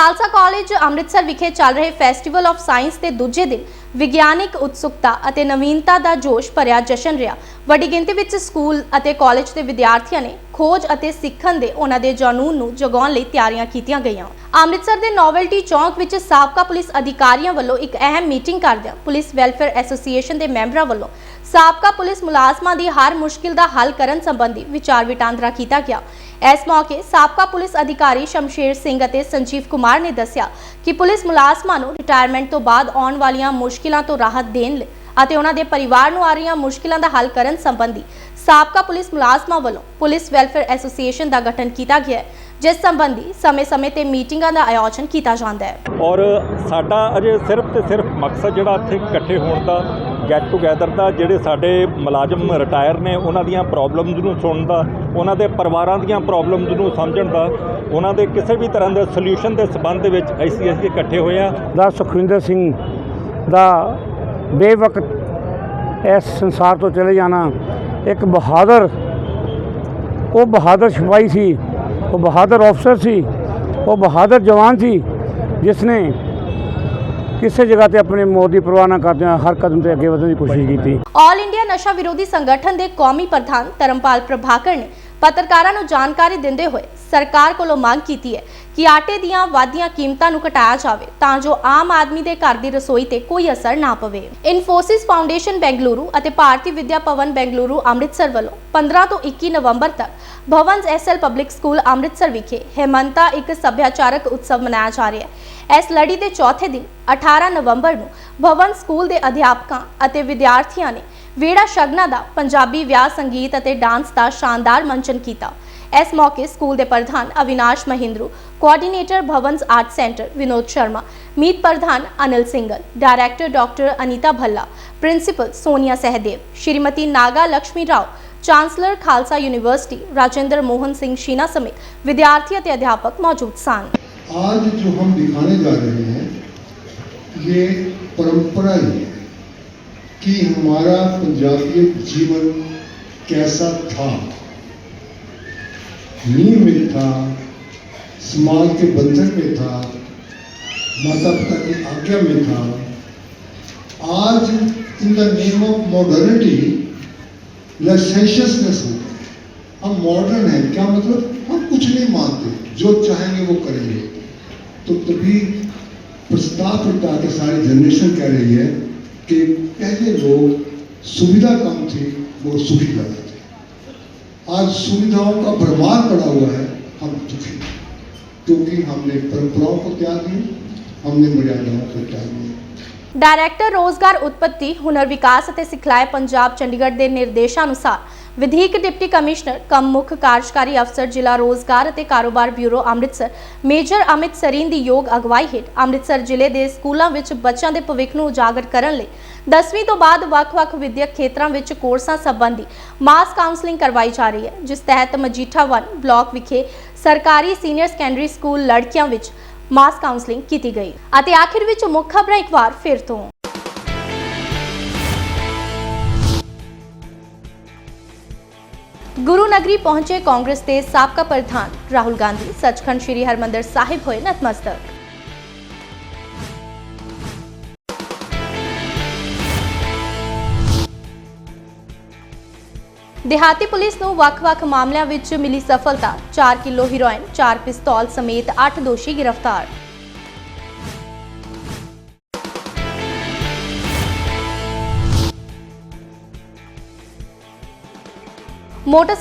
ਖਾਲਸਾ ਕਾਲਜ ਅੰਮ੍ਰਿਤਸਰ ਵਿਖੇ ਚੱਲ ਰਹੇ ਫੈਸਟੀਵਲ ਆਫ ਸਾਇੰਸ ਦੇ ਦੂਜੇ ਦਿਨ ਵਿਗਿਆਨਿਕ ਉਤਸੁਕਤਾ ਅਤੇ ਨਵੀਨਤਾ ਦਾ ਜੋਸ਼ ਭਰਿਆ ਜਸ਼ਨ ਰਿਹਾ। ਵੱਡੀ ਗਿਣਤੀ ਵਿੱਚ ਸਕੂਲ ਅਤੇ ਕਾਲਜ ਦੇ ਵਿਦਿਆਰਥੀਆਂ ਨੇ ਖੋਜ ਅਤੇ ਸਿੱਖਣ ਦੇ ਉਹਨਾਂ ਦੇ ਜਨੂੰਨ ਨੂੰ ਜਗਾਉਣ ਲਈ ਤਿਆਰੀਆਂ ਕੀਤੀਆਂ ਗਈਆਂ। ਅੰਮ੍ਰਿਤਸਰ ਦੇ ਨੋਵੈਲਟੀ ਚੌਂਕ ਵਿੱਚ ਸਾਬਕਾ ਪੁਲਿਸ ਅਧਿਕਾਰੀਆਂ ਵੱਲੋਂ ਇੱਕ ਅਹਿਮ ਮੀਟਿੰਗ ਕਰਦਿਆਂ ਪੁਲਿਸ ਵੈਲਫੇਅਰ ਐਸੋਸੀਏਸ਼ਨ ਦੇ ਮੈਂਬਰਾਂ ਵੱਲੋਂ ਸਾਬਕਾ ਪੁਲਿਸ ਮੁਲਾਜ਼ਮਾਂ ਦੀ ਹਰ ਮੁਸ਼ਕਿਲ ਦਾ ਹੱਲ ਕਰਨ ਸੰਬੰਧੀ ਵਿਚਾਰ ਵਟਾਂਦਰਾ ਕੀਤਾ ਗਿਆ। ਇਸ ਮੌਕੇ ਸਾਬਕਾ ਪੁਲਿਸ ਅਧਿਕਾਰੀ ਸ਼ਮਸ਼ੇਰ ਸਿੰਘ ਅਤੇ ਸੰਜੀਵ ਕੁਮਾਰ ਨੇ ਦੱਸਿਆ ਕਿ ਪੁਲਿਸ ਮੁਲਾਜ਼ਮਾਂ ਨੂੰ ਰਿਟਾਇਰਮੈਂਟ ਤੋਂ ਬਾਅਦ ਆਉਣ ਵਾਲੀਆਂ ਮੁਸ਼ਕਿਲਾਂ ਤੋਂ ਰਾਹਤ ਦੇਣ ਲਈ ਅਤੇ ਉਹਨਾਂ ਦੇ ਪਰਿਵਾਰ ਨੂੰ ਆ ਰਹੀਆਂ ਮੁਸ਼ਕਿਲਾਂ ਦਾ ਹੱਲ ਕਰਨ ਸੰਬੰਧੀ ਸਾਬਕਾ ਪੁਲਿਸ ਮੁਲਾਜ਼ਮਾਂ ਵੱਲੋਂ ਪੁਲਿਸ ਵੈਲਫੇਅਰ ਐਸੋਸੀਏਸ਼ਨ ਦਾ ਗਠਨ ਕੀਤਾ ਗਿਆ ਹੈ, ਜਿਸ ਸੰਬੰਧੀ ਸਮੇਂ-ਸਮੇਂ ਤੇ ਮੀਟਿੰਗਾਂ ਦਾ ਆਯੋਜਨ ਕੀਤਾ ਜਾਂਦਾ ਹੈ। ਔਰ ਸਾਡਾ ਅਜੇ ਸਿਰਫ ਤੇ ਸਿਰਫ ਮਕਸਦ ਜਿਹੜਾ ਇੱਥੇ ਇਕੱਠੇ ਹੋਣ ਦਾ ਗੈਟ ਟੂਗੇਦਰ ਦਾ ਜਿਹੜੇ ਸਾਡੇ ਮੁਲਾਜ਼ਮ ਰਿਟਾਇਰ ਨੇ, ਉਹਨਾਂ ਦੀਆਂ ਪ੍ਰੋਬਲਮਸ ਨੂੰ ਸੁਣਨ ਦਾ, ਉਹਨਾਂ ਦੇ ਪਰਿਵਾਰਾਂ ਦੀਆਂ ਪ੍ਰੋਬਲਮਸ ਨੂੰ ਸਮਝਣ ਦਾ, ਉਹਨਾਂ ਦੇ ਕਿਸੇ ਵੀ ਤਰ੍ਹਾਂ ਦੇ ਸੋਲੂਸ਼ਨ ਦੇ ਸਬੰਧ ਦੇ ਵਿੱਚ ਅਸੀਂ ਅਸੀਂ ਇਕੱਠੇ ਹੋਏ ਆ ਦਾ ਸੁਖਵਿੰਦਰ ਸਿੰਘ ਦਾ ਬੇਵਕਤ ਇਸ ਸੰਸਾਰ ਤੋਂ ਚਲੇ ਜਾਣਾ ਇੱਕ ਬਹਾਦਰ, ਉਹ ਬਹਾਦਰ ਸਿਪਾਹੀ ਸੀ, ਉਹ ਬਹਾਦਰ ਅਫਸਰ ਸੀ, ਉਹ ਬਹਾਦਰ ਜਵਾਨ ਸੀ, ਜਿਸ ਨੇ ਕਿਸੇ ਜਗ੍ਹਾ ਤੇ ਆਪਣੇ ਮੌਤ ਦੀ ਪਰਵਾਹ ਨਾ ਕਰਦਿਆਂ ਹਰ ਕਦਮ ਤੇ ਅੱਗੇ ਵਧਣ ਦੀ ਕੋਸ਼ਿਸ਼ ਕੀਤੀ। ਆਲ ਇੰਡੀਆ ਨਸ਼ਾ ਵਿਰੋਧੀ ਸੰਗਠਨ ਦੇ ਕੌਮੀ ਪ੍ਰਧਾਨ ਧਰਮਪਾਲ ਪ੍ਰਭਾਕਰ ਨੇ ਪੱਤਰਕਾਰਾਂ ਨੂੰ ਜਾਣਕਾਰੀ ਦਿੰਦੇ ਹੋਏ ਸਰਕਾਰ ਕੋਲੋਂ ਮੰਗ ਕੀਤੀ ਹੈ ਕਿ ਆਟੇ ਦੀਆਂ ਵਾਧੀਆਂ ਕੀਮਤਾਂ ਨੂੰ ਘਟਾਇਆ ਜਾਵੇ ਤਾਂ ਜੋ ਆਮ ਆਦਮੀ ਦੇ ਘਰ ਦੀ ਰਸੋਈ ਤੇ ਕੋਈ ਅਸਰ ਨਾ ਪਵੇ। ਇਨਫੋਸਿਸ ਫਾਊਂਡੇਸ਼ਨ ਬੈਂਗਲੁਰੂ ਅਤੇ ਭਾਰਤੀ ਵਿਦਿਆ ਭਵਨ ਬੈਂਗਲੁਰੂ ਅੰਮ੍ਰਿਤਸਰ ਵੱਲੋਂ 15 ਤੋਂ 21 ਨਵੰਬਰ ਤੱਕ Bhavans SL public school Amritsar ਵਿਖੇ ਹੇਮੰਤਾ ਇੱਕ ਸੱਭਿਆਚਾਰਕ ਉਤਸਵ ਮਨਾਇਆ ਜਾ ਰਿਹਾ ਹੈ। ਇਸ ਲੜੀ ਦੇ ਚੌਥੇ ਦਿਨ 18 ਨਵੰਬਰ ਨੂੰ ਭਵਨ ਸਕੂਲ ਦੇ ਅਧਿਆਪਕਾਂ ਅਤੇ ਵਿਦਿਆਰਥੀਆਂ ਨੇ ਵੇੜਾ ਸ਼ਗਨਾ ਦਾ ਪੰਜਾਬੀ ਵਿਆਹ ਸੰਗੀਤ ਅਤੇ ਡਾਂਸ ਦਾ ਸ਼ਾਨਦਾਰ ਮੰਚਨ ਕੀਤਾ। ਇਸ ਮੌਕੇ ਸਕੂਲ ਦੇ ਪ੍ਰਧਾਨ Avinash Mahindru, coordinator Bhavans art centre Vinod Sharma, ਮੀਤ ਪ੍ਰਧਾਨ Anil Singhal director doctor Anita Bhalla, principal Sonia Sahdev, Shrimati Naga Lakshmi Rao, chancellor Khalsa university Rajinder Mohan Singh Sheena ਸਮੇਤ ਵਿਦਿਆਰਥੀ ਅਤੇ ਅਧਿਆਪਕ ਮੌਜੂਦ ਸਨ। आज जो हम दिखाने जा रहे हैं ये परंपरा ही है कि हमारा पंजाबी जीवन कैसा था? नींव में था, समाज के बंधन में था माता पिता की आज्ञा में था। आज in the name of modernity licentiousness हो। हम मॉडर्न हैं, क्या मतलब? हम कुछ नहीं मानते, जो चाहेंगे वो करेंगे। तो तभी प्रस्ताव प्रता के सारी जनरेशन कह रही है कि पहले लोग सुविधा कम थी वो सुखी ज़्यादा थे आज सुविधाओं का भरमार पड़ा हुआ है हम दुखी हैं। क्योंकि हमने परंपराओं को त्याग दिया हमने मर्यादाओं को त्याग दिया ਡਾਇਰੈਕਟਰ ਰੋਜ਼ਗਾਰ ਉਤਪਤੀ ਹੁਨਰ ਵਿਕਾਸ ਅਤੇ ਸਿਖਲਾਈ ਪੰਜਾਬ ਚੰਡੀਗੜ੍ਹ ਦੇ ਨਿਰਦੇਸ਼ਾਂ ਅਨੁਸਾਰ ਵਿਧੀਕ ਡਿਪਟੀ ਕਮਿਸ਼ਨਰ, ਕਮ ਮੁੱਖ ਕਾਰਜਕਾਰੀ ਅਫਸਰ, ਜ਼ਿਲ੍ਹਾ ਰੋਜ਼ਗਾਰ ਅਤੇ ਕਾਰੋਬਾਰ ਬਿਊਰੋ ਅੰਮ੍ਰਿਤਸਰ, ਮੇਜਰ ਅਮਿਤ ਸਰੀਨ ਦੀ ਯੋਗ ਅਗਵਾਈ ਹੇਠ ਅੰਮ੍ਰਿਤਸਰ ਜ਼ਿਲ੍ਹੇ ਦੇ ਸਕੂਲਾਂ ਵਿੱਚ ਬੱਚਿਆਂ ਦੇ ਭਵਿੱਖ ਨੂੰ ਉਜਾਗਰ ਕਰਨ ਲਈ 10ਵੀਂ ਤੋਂ ਬਾਅਦ ਵੱਖ-ਵੱਖ ਵਿਦਿਅਕ ਖੇਤਰਾਂ ਵਿੱਚ ਕੋਰਸਾਂ ਸੰਬੰਧੀ ਮਾਸ ਕਾਉਂਸਲਿੰਗ ਕਰਵਾਈ ਜਾ ਰਹੀ ਹੈ, ਜਿਸ ਤਹਿਤ ਮਜੀਠਾ 1 ਬਲਾਕ ਵਿਖੇ ਸਰਕਾਰੀ ਸੀਨੀਅਰ ਸੈਕੰਡਰੀ ਸਕੂਲ ਲੜਕੀਆਂ ਵਿੱਚ ਮਾਸ ਕਾਉਂਸਲਿੰਗ ਕੀਤੀ ਗਈ। ਅਤੇ ਆਖਿਰ ਵਿੱਚ ਮੁੱਖ ਖਬਰਾਂ ਇੱਕ ਵਾਰ ਫਿਰ ਤੋਂ। ਗੁਰੂ ਨਗਰੀ ਪਹੁੰਚੇ ਕਾਂਗਰਸ ਦੇ ਸਾਬਕਾ ਪ੍ਰਧਾਨ ਰਾਹੁਲ ਗਾਂਧੀ, ਸੱਚਖੰਡ ਸ੍ਰੀ ਹਰਮੰਦਰ ਸਾਹਿਬ ਹੋਏ ਨਤਮਸਤਕ। ਦਿਹਾਤੀ ਪੁਲਿਸ ਨੂੰ ਵੱਖ-ਵੱਖ ਮਾਮਲਿਆਂ ਵਿੱਚ ਮਿਲੀ ਸਫਲਤਾ 4 ਕਿਲੋ ਹੀਰੋਇਨ 4 ਪਿਸਤੌਲ ਸਮੇਤ 8 ਦੋਸ਼ੀ ਗ੍ਰਿਫਤਾਰ। ਮੋਟਰਸਾਈਕਲ